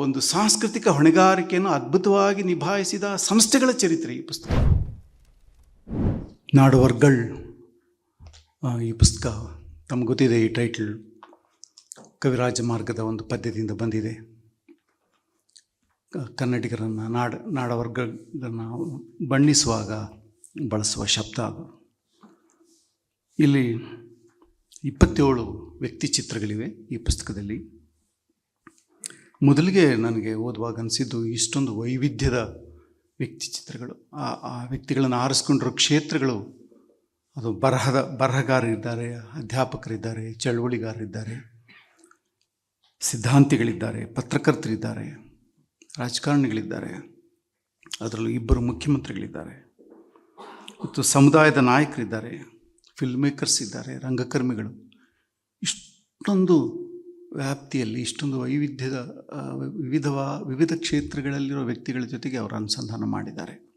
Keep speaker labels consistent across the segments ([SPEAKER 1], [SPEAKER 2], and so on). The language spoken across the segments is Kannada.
[SPEAKER 1] ಒಂದು ಸಾಂಸ್ಕೃತಿಕ ಹೊಣೆಗಾರಿಕೆಯನ್ನು ಅದ್ಭುತವಾಗಿ ನಿಭಾಯಿಸಿದ ಸಂಸ್ಥೆಗಳ ಚರಿತ್ರೆ ಈ ಪುಸ್ತಕ. ನಾಡುವರ್ಗಳ್ ಈ ಪುಸ್ತಕ ತಮ್ಗೆ ಗೊತ್ತಿದೆ ಈ ಟೈಟಲ್ ಕವಿರಾಜ ಮಾರ್ಗದ ಒಂದು ಪದ್ಯದಿಂದ ಬಂದಿದೆ. ಕನ್ನಡಿಗರನ್ನು, ನಾಡ ನಾಡವರ್ಗಗಳನ್ನು ಬಣ್ಣಿಸುವಾಗ ಬಳಸುವ ಶಬ್ದ ಅದು. ಇಲ್ಲಿ ಇಪ್ಪತ್ತೇಳು ವ್ಯಕ್ತಿ ಚಿತ್ರಗಳಿವೆ ಈ ಪುಸ್ತಕದಲ್ಲಿ. ಮೊದಲಿಗೆ ನನಗೆ ಓದುವಾಗ ಅನಿಸಿದ್ದು ಇಷ್ಟೊಂದು ವೈವಿಧ್ಯದ ವ್ಯಕ್ತಿ ಚಿತ್ರಗಳು. ಆ ಆ ವ್ಯಕ್ತಿಗಳನ್ನು ಆರಿಸ್ಕೊಂಡಿರೋ ಕ್ಷೇತ್ರಗಳು. ಅದು ಬರಹದ, ಬರಹಗಾರರಿದ್ದಾರೆ, ಅಧ್ಯಾಪಕರಿದ್ದಾರೆ, ಚಳುವಳಿಗಾರರಿದ್ದಾರೆ, ಸಿದ್ಧಾಂತಿಗಳಿದ್ದಾರೆ, ಪತ್ರಕರ್ತರಿದ್ದಾರೆ, ರಾಜಕಾರಣಿಗಳಿದ್ದಾರೆ, ಅದರಲ್ಲೂ ಇಬ್ಬರು ಮುಖ್ಯಮಂತ್ರಿಗಳಿದ್ದಾರೆ. ಮತ್ತು ಸಮುದಾಯದ ನಾಯಕರಿದ್ದಾರೆ ಫಿಲ್ಮ್ ಮೇಕರ್ಸ್ ಇದ್ದಾರೆ, ರಂಗಕರ್ಮಿಗಳು. ಇಷ್ಟೊಂದು ವ್ಯಾಪ್ತಿಯಲ್ಲಿ ಇಷ್ಟೊಂದು ವೈವಿಧ್ಯದ ವಿವಿಧ ವಿವಿಧ ಕ್ಷೇತ್ರಗಳಲ್ಲಿರೋ ವ್ಯಕ್ತಿಗಳ ಜೊತೆಗೆ ಅವರು ಅನುಸಂಧಾನ ಮಾಡಿದ್ದಾರೆ.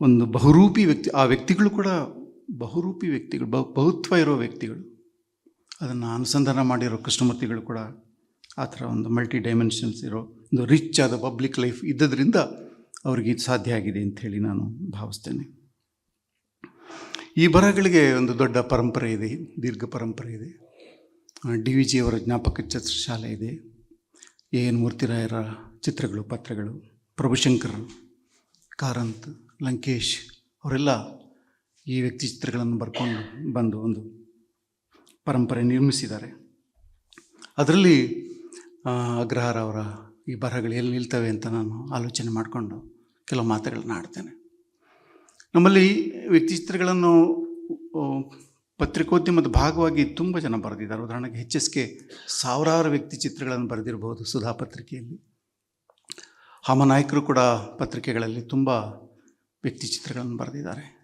[SPEAKER 1] ಒಂದು ಬಹುರೂಪಿ ವ್ಯಕ್ತಿ, ಆ ವ್ಯಕ್ತಿಗಳು ಕೂಡ ಬಹುರೂಪಿ ವ್ಯಕ್ತಿಗಳು, ಬಹು, ಬಹುತ್ವ ಇರೋ ವ್ಯಕ್ತಿಗಳು. ಅದನ್ನು ಅನುಸಂಧಾನ ಮಾಡಿರೋ ಕೃಷ್ಣಮೂರ್ತಿಗಳು ಕೂಡ ಆ ಥರ ಒಂದು ಮಲ್ಟಿ ಡೈಮೆನ್ಷನ್ಸ್ ಇರೋ, ಒಂದು ರಿಚ್ ಆದ ಪಬ್ಲಿಕ್ ಲೈಫ್ ಇದ್ದದ್ರಿಂದ ಅವ್ರಿಗೆ ಇದು ಸಾಧ್ಯ ಆಗಿದೆ ಅಂಥೇಳಿ ನಾನು ಭಾವಿಸ್ತೇನೆ. ಈ ಬರಹಗಳಿಗೆ ಒಂದು ದೊಡ್ಡ ಪರಂಪರೆ ಇದೆ, ದೀರ್ಘ ಪರಂಪರೆ ಇದೆ. ಡಿ ವಿ ಜಿಯವರ ಜ್ಞಾಪಕ ಚಿತ್ರಶಾಲೆ ಇದೆ. ಎ ಎನ್ ಮೂರ್ತಿರಾಯರ ಚಿತ್ರಗಳು, ಪತ್ರಗಳು, ಪ್ರಭುಶಂಕರ್, ಕಾರಂತ್, ಲಂಕೇಶ್ ಅವರೆಲ್ಲ ಈ ವ್ಯಕ್ತಿ ಚಿತ್ರಗಳನ್ನು ಬರ್ಕೊಂಡು ಬಂದು ಒಂದು ಪರಂಪರೆ ನಿರ್ಮಿಸಿದ್ದಾರೆ. ಅದರಲ್ಲಿ ಅಗ್ರಹಾರ ಅವರ ಈ ಬರಹಗಳು ಎಲ್ಲಿ ನಿಲ್ತವೆ ಅಂತ ನಾನು ಆಲೋಚನೆ ಮಾಡಿಕೊಂಡು ಕೆಲವು ಮಾತುಗಳನ್ನ ಆಡ್ತೇನೆ. ನಮ್ಮಲ್ಲಿ ವ್ಯಕ್ತಿ ಚಿತ್ರಗಳನ್ನು ಪತ್ರಿಕೋದ್ಯಮದ ಭಾಗವಾಗಿ ತುಂಬ ಜನ ಬರೆದಿದ್ದಾರೆ. ಉದಾಹರಣೆಗೆ ಹೆಚ್ ಎಸ್ ಕೆ ಸಾವಿರಾರು ವ್ಯಕ್ತಿ ಚಿತ್ರಗಳನ್ನು ಬರೆದಿರಬಹುದು ಸುಧಾ ಪತ್ರಿಕೆಯಲ್ಲಿ. ಹಾಮನಾಯಕರು ಕೂಡ ಪತ್ರಿಕೆಗಳಲ್ಲಿ ತುಂಬ ವ್ಯಕ್ತಿ ಚಿತ್ರಗಳನ್ನು ಬರೆದಿದ್ದಾರೆ.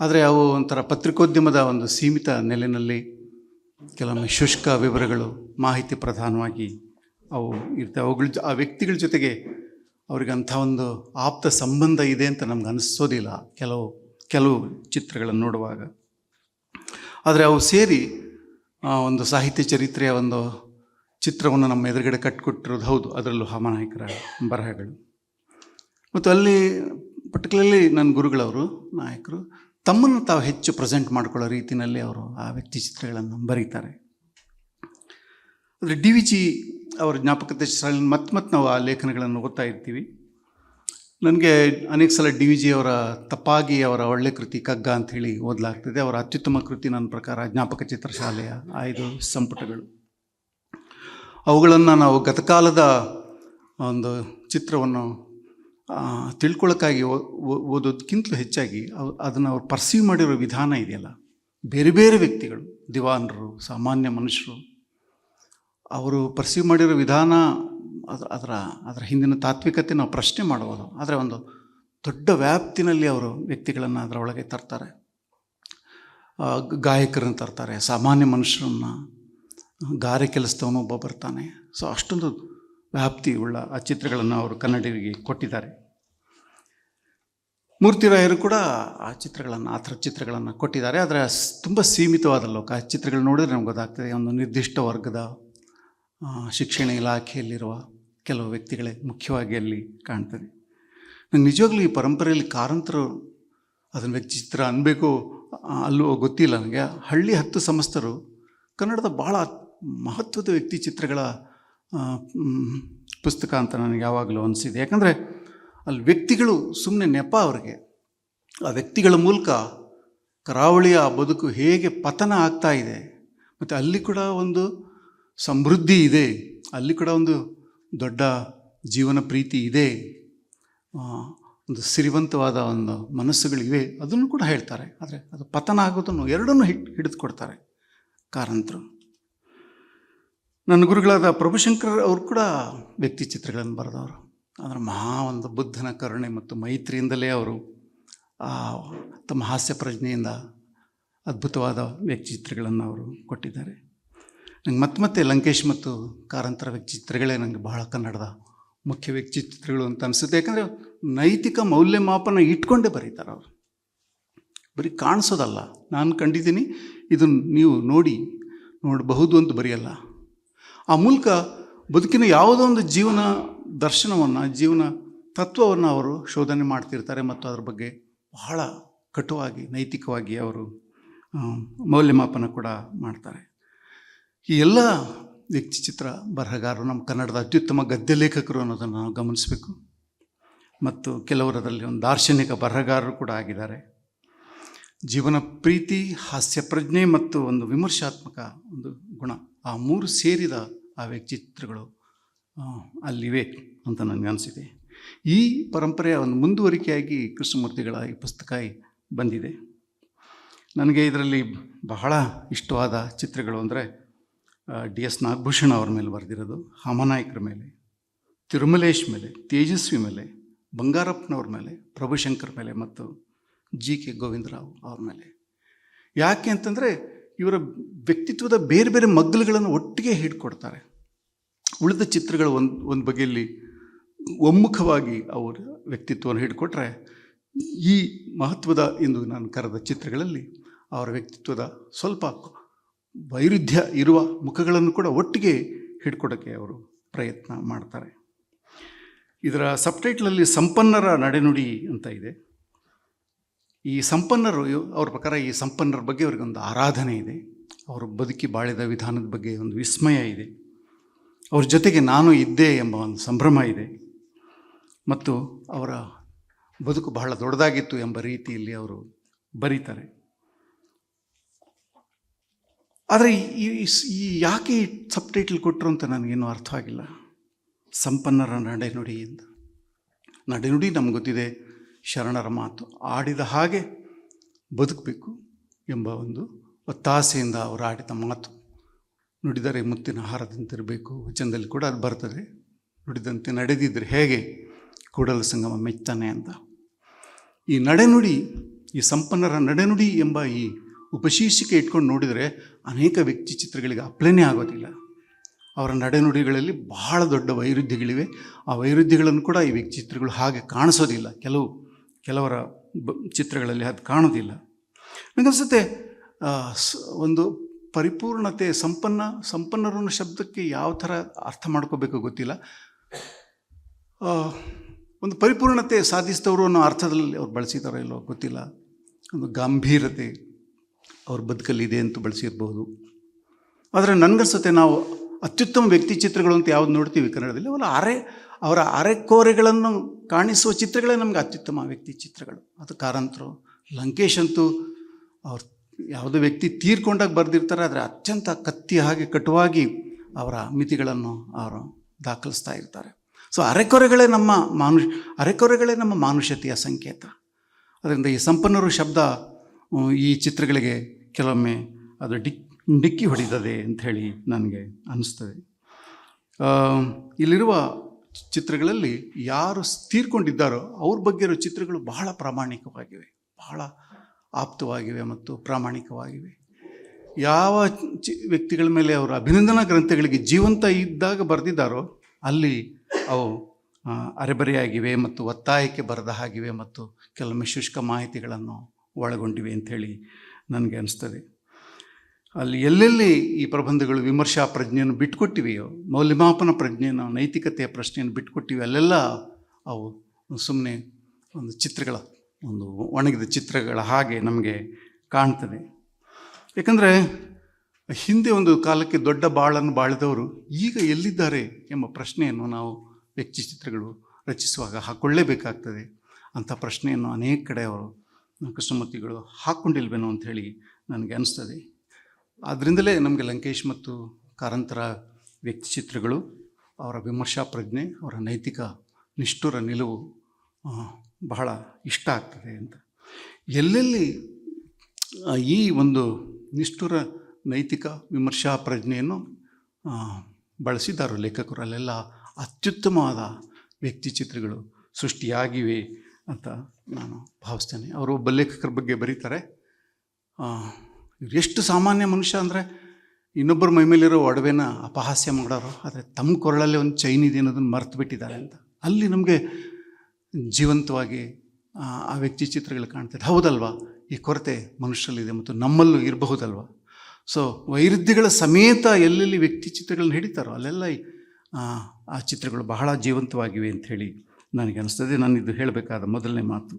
[SPEAKER 1] ಆದರೆ ಅವು ಒಂಥರ ಪತ್ರಿಕೋದ್ಯಮದ ಒಂದು ಸೀಮಿತ ನೆಲೆಯಲ್ಲಿ ಕೆಲವೊಮ್ಮೆ ಶುಷ್ಕ ವಿವರಗಳು, ಮಾಹಿತಿ ಪ್ರಧಾನವಾಗಿ ಅವು ಇರ್ತವೆ. ಅವುಗಳ ಆ ವ್ಯಕ್ತಿಗಳ ಜೊತೆಗೆ ಅವ್ರಿಗೆ ಅಂಥ ಒಂದು ಆಪ್ತ ಸಂಬಂಧ ಇದೆ ಅಂತ ನಮ್ಗೆ ಅನಿಸೋದಿಲ್ಲ. ಕೆಲವು ಕೆಲವು ಚಿತ್ರಗಳನ್ನು ನೋಡುವಾಗ. ಆದರೆ ಅವು ಸೇರಿ ಒಂದು ಸಾಹಿತ್ಯ ಚರಿತ್ರೆಯ ಒಂದು ಚಿತ್ರವನ್ನು ನಮ್ಮ ಎದುರುಗಡೆ ಕಟ್ಟಿಕೊಟ್ಟಿರೋದು ಹೌದು. ಅದರಲ್ಲೂ ಹಾಮನಾಯಕರ ಬರಹಗಳು. ಮತ್ತು ಅಲ್ಲಿ ಪರ್ಟಿಕ್ಯುಲರ್ಲಿ ನನ್ನ ಗುರುಗಳವರು, ನಾಯಕರು, ತಮ್ಮನ್ನು ತಾವು ಹೆಚ್ಚು ಪ್ರೆಸೆಂಟ್ ಮಾಡ್ಕೊಳ್ಳೋ ರೀತಿಯಲ್ಲಿ ಅವರು ಆ ವ್ಯಕ್ತಿ ಚಿತ್ರಗಳನ್ನು ಬರೀತಾರೆ. ಆದರೆ ಡಿ ವಿ ಜಿ ಅವರ ಜ್ಞಾಪಕತೆ ಮತ್ತೆ ಮತ್ತೆ ನಾವು ಆ ಲೇಖನಗಳನ್ನು ಓದ್ತಾ ಇರ್ತೀವಿ. ನನಗೆ ಅನೇಕ ಸಲ ಡಿ ವಿ ಜಿ ಅವರ ತಪ್ಪಾಗಿ ಅವರ ಒಳ್ಳೆ ಕೃತಿ ಕಗ್ಗ ಅಂಥೇಳಿ ಓದಲಾಗ್ತದೆ. ಅವರ ಅತ್ಯುತ್ತಮ ಕೃತಿ ನನ್ನ ಪ್ರಕಾರ ಜ್ಞಾಪಕ ಚಿತ್ರಶಾಲೆಯ ಐದು ಸಂಪುಟಗಳು. ಅವುಗಳನ್ನು ನಾವು ಗತಕಾಲದ ಒಂದು ಚಿತ್ರವನ್ನು ತಿಳ್ಕೊಳ್ಳೋಕ್ಕಾಗಿ ಓದೋದಕ್ಕಿಂತಲೂ ಹೆಚ್ಚಾಗಿ ಅದನ್ನು ಅವ್ರು ಪರ್ಸೀವ್ ಮಾಡಿರೋ ವಿಧಾನ ಇದೆಯಲ್ಲ. ಬೇರೆ ಬೇರೆ ವ್ಯಕ್ತಿಗಳು, ದಿವಾನರು, ಸಾಮಾನ್ಯ ಮನುಷ್ಯರು, ಅವರು ಪರ್ಸೀವ್ ಮಾಡಿರೋ ವಿಧಾನ ಅದು ಅದರ ಅದರ ಹಿಂದಿನ ತಾತ್ವಿಕತೆ ನಾವು ಪ್ರಶ್ನೆ ಮಾಡ್ಬೋದು. ಆದರೆ ಒಂದು ದೊಡ್ಡ ವ್ಯಾಪ್ತಿನಲ್ಲಿ ಅವರು ವ್ಯಕ್ತಿಗಳನ್ನು ಅದರೊಳಗೆ ತರ್ತಾರೆ. ಗಾಯಕರನ್ನು ತರ್ತಾರೆ, ಸಾಮಾನ್ಯ ಮನುಷ್ಯರನ್ನು, ಗಾರೆ ಕೆಲಸದವನು ಒಬ್ಬ ಬರ್ತಾನೆ. ಸೊ ಅಷ್ಟೊಂದು ವ್ಯಾಪ್ತಿ ಉಳ್ಳ ಆ ಚಿತ್ರಗಳನ್ನು ಅವರು ಕನ್ನಡಿಗರಿಗೆ ಕೊಟ್ಟಿದ್ದಾರೆ. ಮೂರ್ತಿರಾಯರು ಕೂಡ ಆ ಚಿತ್ರಗಳನ್ನು, ಆ ಥರ ಚಿತ್ರಗಳನ್ನು ಕೊಟ್ಟಿದ್ದಾರೆ. ಆದರೆ ತುಂಬ ಸೀಮಿತವಾದ ಲೋಕ. ಆ ಚಿತ್ರಗಳು ನೋಡಿದ್ರೆ ನಮ್ಗೆ ಗೊತ್ತಾಗ್ತದೆ, ಒಂದು ನಿರ್ದಿಷ್ಟ ವರ್ಗದ ಶಿಕ್ಷಣ ಇಲಾಖೆಯಲ್ಲಿರುವ ಕೆಲವು ವ್ಯಕ್ತಿಗಳೇ ಮುಖ್ಯವಾಗಿ ಅಲ್ಲಿ ಕಾಣ್ತದೆ. ನಂಗೆ ನಿಜವಾಗ್ಲೂ ಈ ಪರಂಪರೆಯಲ್ಲಿ ಕಾರಂತರು ಅದನ್ನು ವ್ಯಕ್ತಿ ಚಿತ್ರ ಅನ್ಬೇಕು ಅಲ್ಲೋ ಗೊತ್ತಿಲ್ಲ ನನಗೆ. ಹಳ್ಳಿ ಹತ್ತು ಸಮಸ್ತರು ಕನ್ನಡದ ಭಾಳ ಮಹತ್ವದ ವ್ಯಕ್ತಿ ಚಿತ್ರಗಳ ಪುಸ್ತಕ ಅಂತ ನನಗೆ ಯಾವಾಗಲೂ ಅನಿಸಿದೆ. ಯಾಕಂದರೆ ಅಲ್ಲಿ ವ್ಯಕ್ತಿಗಳು ಸುಮ್ಮನೆ ನೆಪ ಅವರಿಗೆ. ಆ ವ್ಯಕ್ತಿಗಳ ಮೂಲಕ ಕರಾವಳಿಯ ಬದುಕು ಹೇಗೆ ಪತನ ಆಗ್ತಾ ಇದೆ, ಮತ್ತು ಅಲ್ಲಿ ಕೂಡ ಒಂದು ಸಮೃದ್ಧಿ ಇದೆ, ಅಲ್ಲಿ ಕೂಡ ಒಂದು ದೊಡ್ಡ ಜೀವನ ಪ್ರೀತಿ ಇದೆ ಒಂದು ಸಿರಿವಂತವಾದ ಒಂದು ಮನಸ್ಸುಗಳಿವೆ, ಅದನ್ನು ಕೂಡ ಹೇಳ್ತಾರೆ. ಆದರೆ ಅದು ಪತನ ಆಗೋದನ್ನು ಎರಡನ್ನೂ ಹಿಡ್ ಹಿಡಿದು ಕೊಡ್ತಾರೆ ಕಾರಂತರು. ನನ್ನ ಗುರುಗಳಾದ ಪ್ರಭುಶಂಕರ್ ಅವರು ಕೂಡ ವ್ಯಕ್ತಿ ಚಿತ್ರಗಳನ್ನು ಬರೆದವರು. ಅದರ ಮಹಾ ಒಂದು ಬುದ್ಧನ ಕರುಣೆ ಮತ್ತು ಮೈತ್ರಿಯಿಂದಲೇ ಅವರು ತಮ್ಮ ಹಾಸ್ಯ ಪ್ರಜ್ಞೆಯಿಂದ ಅದ್ಭುತವಾದ ವ್ಯಕ್ತಿ ಚಿತ್ರಗಳನ್ನು ಅವರು ಕೊಟ್ಟಿದ್ದಾರೆ. ನಂಗೆ ಮತ್ತೆ ಮತ್ತೆ ಲಂಕೇಶ್ ಮತ್ತು ಕಾರಂತರ ವ್ಯಕ್ತಿ ಚಿತ್ರಗಳೇ ನನಗೆ ಬಹಳ ಕನ್ನಡದ ಮುಖ್ಯ ವ್ಯಕ್ತಿ ಚಿತ್ರಗಳು ಅಂತ ಅನಿಸುತ್ತೆ. ಯಾಕಂದರೆ ನೈತಿಕ ಮೌಲ್ಯಮಾಪನ ಇಟ್ಕೊಂಡೇ ಬರೀತಾರೆ ಅವರು. ಬರೀ ಕಾಣಿಸೋದಲ್ಲ. ನಾನು ಕಂಡಿದ್ದೀನಿ ಇದನ್ನು ನೀವು ನೋಡಿ ನೋಡಬಹುದು ಅಂತ ಬರೆಯಲ್ಲ. ಆ ಮೂಲಕ ಬದುಕಿನ ಯಾವುದೋ ಒಂದು ಜೀವನ ದರ್ಶನವನ್ನು, ಜೀವನ ತತ್ವವನ್ನು ಅವರು ಶೋಧನೆ ಮಾಡ್ತಿರ್ತಾರೆ ಮತ್ತು ಅದರ ಬಗ್ಗೆ ಬಹಳ ಕಟುವಾಗಿ, ನೈತಿಕವಾಗಿ ಅವರು ಮೌಲ್ಯಮಾಪನ ಕೂಡ ಮಾಡ್ತಾರೆ. ಈ ಎಲ್ಲ ವ್ಯಕ್ತಿಚಿತ್ರ ಬರಹಗಾರರು ನಮ್ಮ ಕನ್ನಡದ ಅತ್ಯುತ್ತಮ ಗದ್ಯ ಲೇಖಕರು ಅನ್ನೋದನ್ನು ನಾವು ಗಮನಿಸಬೇಕು. ಮತ್ತು ಕೆಲವರದಲ್ಲಿ ಒಂದು ದಾರ್ಶನಿಕ ಬರಹಗಾರರು ಕೂಡ ಆಗಿದ್ದಾರೆ. ಜೀವನ ಪ್ರೀತಿ, ಹಾಸ್ಯ ಪ್ರಜ್ಞೆ ಮತ್ತು ಒಂದು ವಿಮರ್ಶಾತ್ಮಕ ಒಂದು ಗುಣ ಆ ಮೂರು ಸೇರಿದ ಆ ವ್ಯಕ್ತಿ ಚಿತ್ರಗಳು ಅಲ್ಲಿವೆ ಅಂತ ನನಗೆ ಅನಿಸಿದೆ. ಈ ಪರಂಪರೆಯ ಒಂದು ಮುಂದುವರಿಕೆಯಾಗಿ ಕೃಷ್ಣಮೂರ್ತಿಗಳ ಈ ಪುಸ್ತಕ ಬಂದಿದೆ. ನನಗೆ ಇದರಲ್ಲಿ ಬಹಳ ಇಷ್ಟವಾದ ಚಿತ್ರಗಳು ಅಂದರೆ ಡಿ ಎಸ್ ನಾಗಭೂಷಣ ಅವ್ರ ಮೇಲೆ ಬರೆದಿರೋದು, ಹಾಮನಾಯಕರ ಮೇಲೆ, ತಿರುಮಲೇಶ್ ಮೇಲೆ, ತೇಜಸ್ವಿ ಮೇಲೆ, ಬಂಗಾರಪ್ಪನವ್ರ ಮೇಲೆ, ಪ್ರಭುಶಂಕರ್ ಮೇಲೆ ಮತ್ತು ಜಿ ಕೆ ಗೋವಿಂದರಾವ್ ಅವ್ರ ಮೇಲೆ. ಯಾಕೆ ಅಂತಂದರೆ ಇವರ ವ್ಯಕ್ತಿತ್ವದ ಬೇರೆ ಬೇರೆ ಮಗ್ಗಲುಗಳನ್ನು ಒಟ್ಟಿಗೆ ಹಿಡ್ಕೊಡ್ತಾರೆ. ಉಳಿದ ಚಿತ್ರಗಳು ಒಂದು ಒಂದು ಬಗೆಯಲ್ಲಿ ಒಮ್ಮುಖವಾಗಿ ಅವರ ವ್ಯಕ್ತಿತ್ವವನ್ನು ಹಿಡ್ಕೊಟ್ರೆ ಈ ಮಹತ್ವದ ಎಂದು ನಾನು ಕರೆದ ಚಿತ್ರಗಳಲ್ಲಿ ಅವರ ವ್ಯಕ್ತಿತ್ವದ ಸ್ವಲ್ಪ ವೈರುಧ್ಯ ಇರುವ ಮುಖಗಳನ್ನು ಕೂಡ ಒಟ್ಟಿಗೆ ಹಿಡ್ಕೊಡೋಕ್ಕೆ ಅವರು ಪ್ರಯತ್ನ ಮಾಡ್ತಾರೆ. ಇದರ ಸಬ್ಟೈಟ್ಲಲ್ಲಿ ಸಂಪನ್ನರ ನಡೆನುಡಿ ಅಂತ ಇದೆ. ಈ ಸಂಪನ್ನರು ಅವ್ರ ಪ್ರಕಾರ ಈ ಸಂಪನ್ನರ ಬಗ್ಗೆ ಅವ್ರಿಗೊಂದು ಆರಾಧನೆ ಇದೆ. ಅವರು ಬದುಕಿ ಬಾಳಿದ ವಿಧಾನದ ಬಗ್ಗೆ ಒಂದು ವಿಸ್ಮಯ ಇದೆ. ಅವ್ರ ಜೊತೆಗೆ ನಾನು ಇದ್ದೆ ಎಂಬ ಒಂದು ಸಂಭ್ರಮ ಇದೆ. ಮತ್ತು ಅವರ ಬದುಕು ಬಹಳ ದೊಡ್ಡದಾಗಿತ್ತು ಎಂಬ ರೀತಿಯಲ್ಲಿ ಅವರು ಬರೀತಾರೆ. ಆದರೆ ಈ ಯಾಕೆ ಸಬ್ಟೈಟಲ್ ಕೊಟ್ಟರು ಅಂತ ನನಗೇನು ಅರ್ಥ ಆಗಿಲ್ಲ. ಸಂಪನ್ನರ ನಡೆನುಡಿ ಅಂತ ನಡೆನುಡಿ ನಮ್ಗೆ ಗೊತ್ತಿದೆ ಶರಣರ ಮಾತು. ಆಡಿದ ಹಾಗೆ ಬದುಕಬೇಕು ಎಂಬ ಒಂದು ಒತ್ತಾಸೆಯಿಂದ ಅವರು ಆಡಿದ ಮಾತು. ನುಡಿದರೆ ಮುತ್ತಿನ ಹಾರದಂತಿರಬೇಕು. ವಚನದಲ್ಲಿ ಕೂಡ ಅದು ಬರ್ತದೆ. ನುಡಿದಂತೆ ನಡೆದಿದ್ದರೆ ಹೇಗೆ? ಕೂಡಲ ಸಂಗಮ ಮೆಚ್ತಾನೆ ಅಂತ. ಈ ನಡೆನುಡಿ, ಈ ಸಂಪನ್ನರ ನಡೆನುಡಿ ಎಂಬ ಈ ಉಪಶೀರ್ಷಿಕೆ ಇಟ್ಕೊಂಡು ನೋಡಿದರೆ ಅನೇಕ ವ್ಯಕ್ತಿ ಚಿತ್ರಗಳಿಗೆ ಅಪ್ಲೈನೇ ಆಗೋದಿಲ್ಲ. ಅವರ ನಡೆನುಡಿಗಳಲ್ಲಿ ಬಹಳ ದೊಡ್ಡ ವೈರುಧ್ಯಗಳಿವೆ. ಆ ವೈರುಧ್ಯಗಳನ್ನು ಕೂಡ ಈ ವ್ಯಕ್ತಿ ಚಿತ್ರಗಳು ಹಾಗೆ ಕಾಣಿಸೋದಿಲ್ಲ. ಕೆಲವು, ಕೆಲವರ ಬ, ಚಿತ್ರಗಳಲ್ಲಿ ಅದು ಕಾಣೋದಿಲ್ಲ. ನನಗನ್ಸುತ್ತೆ ಒಂದು ಪರಿಪೂರ್ಣತೆ, ಸಂಪನ್ನ ಸಂಪನ್ನರು ಅನ್ನೋ ಶಬ್ದಕ್ಕೆ ಯಾವ ಥರ ಅರ್ಥ ಮಾಡ್ಕೋಬೇಕು ಗೊತ್ತಿಲ್ಲ. ಒಂದು ಪರಿಪೂರ್ಣತೆ ಸಾಧಿಸಿದವರು ಅನ್ನೋ ಅರ್ಥದಲ್ಲಿ ಅವ್ರು ಬಳಸಿದಾರೋ ಇಲ್ಲೋ ಗೊತ್ತಿಲ್ಲ. ಒಂದು ಗಾಂಭೀರತೆ. ಅವ್ರ ಬದುಕಲ್ಲಿದೆ ಅಂತ ಬಳಸಿರ್ಬೋದು. ಆದರೆ ನನಗನ್ಸುತ್ತೆ ನಾವು ಅತ್ಯುತ್ತಮ ವ್ಯಕ್ತಿ ಚಿತ್ರಗಳು ಅಂತ ಯಾವ್ದು ನೋಡ್ತೀವಿ ಕನ್ನಡದಲ್ಲಿ ಅವರ ಅರೆ, ಅವರ ಅರೆಕೋರೆಗಳನ್ನು ಕಾಣಿಸುವ ಚಿತ್ರಗಳೇ ನಮಗೆ ಅತ್ಯುತ್ತಮ ವ್ಯಕ್ತಿ ಚಿತ್ರಗಳು. ಅದು ಕಾರಂತರು, ಲಂಕೇಶ್ ಅಂತೂ ಅವ್ರು ಯಾವುದೋ ವ್ಯಕ್ತಿ ತೀರ್ಕೊಂಡಾಗ ಬರೆದಿರ್ತಾರೆ, ಆದರೆ ಅತ್ಯಂತ ಕತ್ತಿ ಹಾಗೆ ಕಟುವಾಗಿ ಅವರ ಮಿತಿಗಳನ್ನು ಅವರು ದಾಖಲಿಸ್ತಾ ಇರ್ತಾರೆ. ಸೊ ಅರೆಕೊರೆಗಳೇ ನಮ್ಮ ಮಾನುಷ್, ಅರೆಕೊರೆಗಳೇ ನಮ್ಮ ಮಾನುಷ್ಯತೆಯ ಸಂಕೇತ. ಅದರಿಂದ ಈ ಸಂಪನ್ನರು ಶಬ್ದ ಈ ಚಿತ್ರಗಳಿಗೆ ಕೆಲವೊಮ್ಮೆ ಅದು ಡಿಕ್ ಡಿಕ್ಕಿ ಹೊಡಿತದೆ ಅಂಥೇಳಿ ನನಗೆ ಅನ್ನಿಸ್ತದೆ ಇಲ್ಲಿರುವ ಚಿತ್ರಗಳಲ್ಲಿ ಯಾರು ತೀರ್ಕೊಂಡಿದ್ದಾರೋ ಅವ್ರ ಬಗ್ಗೆ ಇರೋ ಚಿತ್ರಗಳು ಬಹಳ ಪ್ರಾಮಾಣಿಕವಾಗಿವೆ, ಬಹಳ ಆಪ್ತವಾಗಿವೆ ಮತ್ತು ಪ್ರಾಮಾಣಿಕವಾಗಿವೆ. ಯಾವ ಚಿ, ವ್ಯಕ್ತಿಗಳ ಮೇಲೆ ಅವರ ಅಭಿನಂದನಾ ಗ್ರಂಥಗಳಿಗೆ ಜೀವಂತ ಇದ್ದಾಗ ಬರೆದಿದ್ದಾರೋ ಅಲ್ಲಿ ಅವು ಅರೆಬರೆಯಾಗಿವೆ ಮತ್ತು ಒತ್ತಾಯಕ್ಕೆ ಬರೆದ ಹಾಗಿವೆ ಮತ್ತು ಕೆಲವೊಮ್ಮೆ ಶುಷ್ಕ ಮಾಹಿತಿಗಳನ್ನು ಒಳಗೊಂಡಿವೆ ಅಂಥೇಳಿ ನನಗೆ ಅನಿಸ್ತದೆ. ಅಲ್ಲಿ ಎಲ್ಲೆಲ್ಲಿ ಈ ಪ್ರಬಂಧಗಳು ವಿಮರ್ಶಾ ಪ್ರಜ್ಞೆಯನ್ನು ಬಿಟ್ಕೊಟ್ಟಿವೆಯೋ, ಮೌಲ್ಯಮಾಪನ ಪ್ರಜ್ಞೆಯನ್ನು, ನೈತಿಕತೆಯ ಪ್ರಶ್ನೆಯನ್ನು ಬಿಟ್ಕೊಟ್ಟಿವೆ, ಅಲ್ಲೆಲ್ಲ ಅವು ಸುಮ್ಮನೆ ಒಂದು ಚಿತ್ರಗಳ, ಒಂದು ಒಣಗಿದ ಚಿತ್ರಗಳ ಹಾಗೆ ನಮಗೆ ಕಾಣ್ತದೆ. ಏಕೆಂದರೆ ಹಿಂದೆ ಒಂದು ಕಾಲಕ್ಕೆ ದೊಡ್ಡ ಬಾಳನ್ನು ಬಾಳಿದವರು ಈಗ ಎಲ್ಲಿದ್ದಾರೆ ಎಂಬ ಪ್ರಶ್ನೆಯನ್ನು ನಾವು ವ್ಯಕ್ತಿ ಚಿತ್ರಗಳು ರಚಿಸುವಾಗ ಹಾಕ್ಕೊಳ್ಳೇಬೇಕಾಗ್ತದೆ ಅಂಥ ಪ್ರಶ್ನೆಯನ್ನು ಅನೇಕ ಕಡೆ ಅವರು ಕೃಷ್ಣಮೂರ್ತಿಗಳು ಹಾಕ್ಕೊಂಡಿಲ್ವೇನೋ ಅಂಥೇಳಿ ನನಗೆ ಅನಿಸ್ತದೆ. ಆದ್ದರಿಂದಲೇ ನಮಗೆ ಲಂಕೇಶ್ ಮತ್ತು ಕಾರಂತರ ವ್ಯಕ್ತಿ ಚಿತ್ರಗಳು ಅವರ ವಿಮರ್ಶಾ ಪ್ರಜ್ಞೆ, ಅವರ ನೈತಿಕ ನಿಷ್ಠುರ ನಿಲುವು ಬಹಳ ಇಷ್ಟ ಆಗ್ತದೆ ಅಂತ. ಎಲ್ಲೆಲ್ಲಿ ಈ ಒಂದು ನಿಷ್ಠುರ ನೈತಿಕ ವಿಮರ್ಶಾ ಪ್ರಜ್ಞೆಯನ್ನು ಬಳಸಿದ್ದಾರೋ ಲೇಖಕರು, ಅಲ್ಲೆಲ್ಲ ಅತ್ಯುತ್ತಮವಾದ ವ್ಯಕ್ತಿ ಚಿತ್ರಗಳು ಸೃಷ್ಟಿಯಾಗಿವೆ. ಅಂತ ನಾನು ಭಾವಿಸ್ತೇನೆ. ಅವರು ಒಬ್ಬ ಲೇಖಕರ ಬಗ್ಗೆ ಬರೀತಾರೆ. ಎಷ್ಟು ಸಾಮಾನ್ಯ ಮನುಷ್ಯ ಅಂದರೆ ಇನ್ನೊಬ್ಬರ ಮೈ ಮೇಲಿರೋ ಒಡವೆನ ಅಪಹಾಸ್ಯ ಮಾಡೋರು ಆದರೆ ತಮ್ಮ ಕೊರಳಲ್ಲಿ ಒಂದು ಚೈನ್ ಇದೆ ಅನ್ನೋದನ್ನು ಮರೆತು ಬಿಟ್ಟಿದ್ದಾರೆ ಅಂತ. ಅಲ್ಲಿ ನಮಗೆ ಜೀವಂತವಾಗಿ ಆ ವ್ಯಕ್ತಿ ಚಿತ್ರಗಳು ಕಾಣ್ತದೆ. ಹೌದಲ್ವಾ? ಈ ಕೊರತೆ ಮನುಷ್ಯರಲ್ಲಿದೆ ಮತ್ತು ನಮ್ಮಲ್ಲೂ ಇರಬಹುದಲ್ವ? ಸೊ ವೈರುಧ್ಯಗಳ ಸಮೇತ ಎಲ್ಲೆಲ್ಲಿ ವ್ಯಕ್ತಿ ಚಿತ್ರಗಳನ್ನ ಹಿಡಿತಾರೋ ಅಲ್ಲೆಲ್ಲ ಆ, ಚಿತ್ರಗಳು ಬಹಳ ಜೀವಂತವಾಗಿವೆ ಅಂಥೇಳಿ ನನಗೆ ಅನಿಸ್ತದೆ. ನಾನು ಇದು ಹೇಳಬೇಕಾದ ಮೊದಲನೇ ಮಾತು.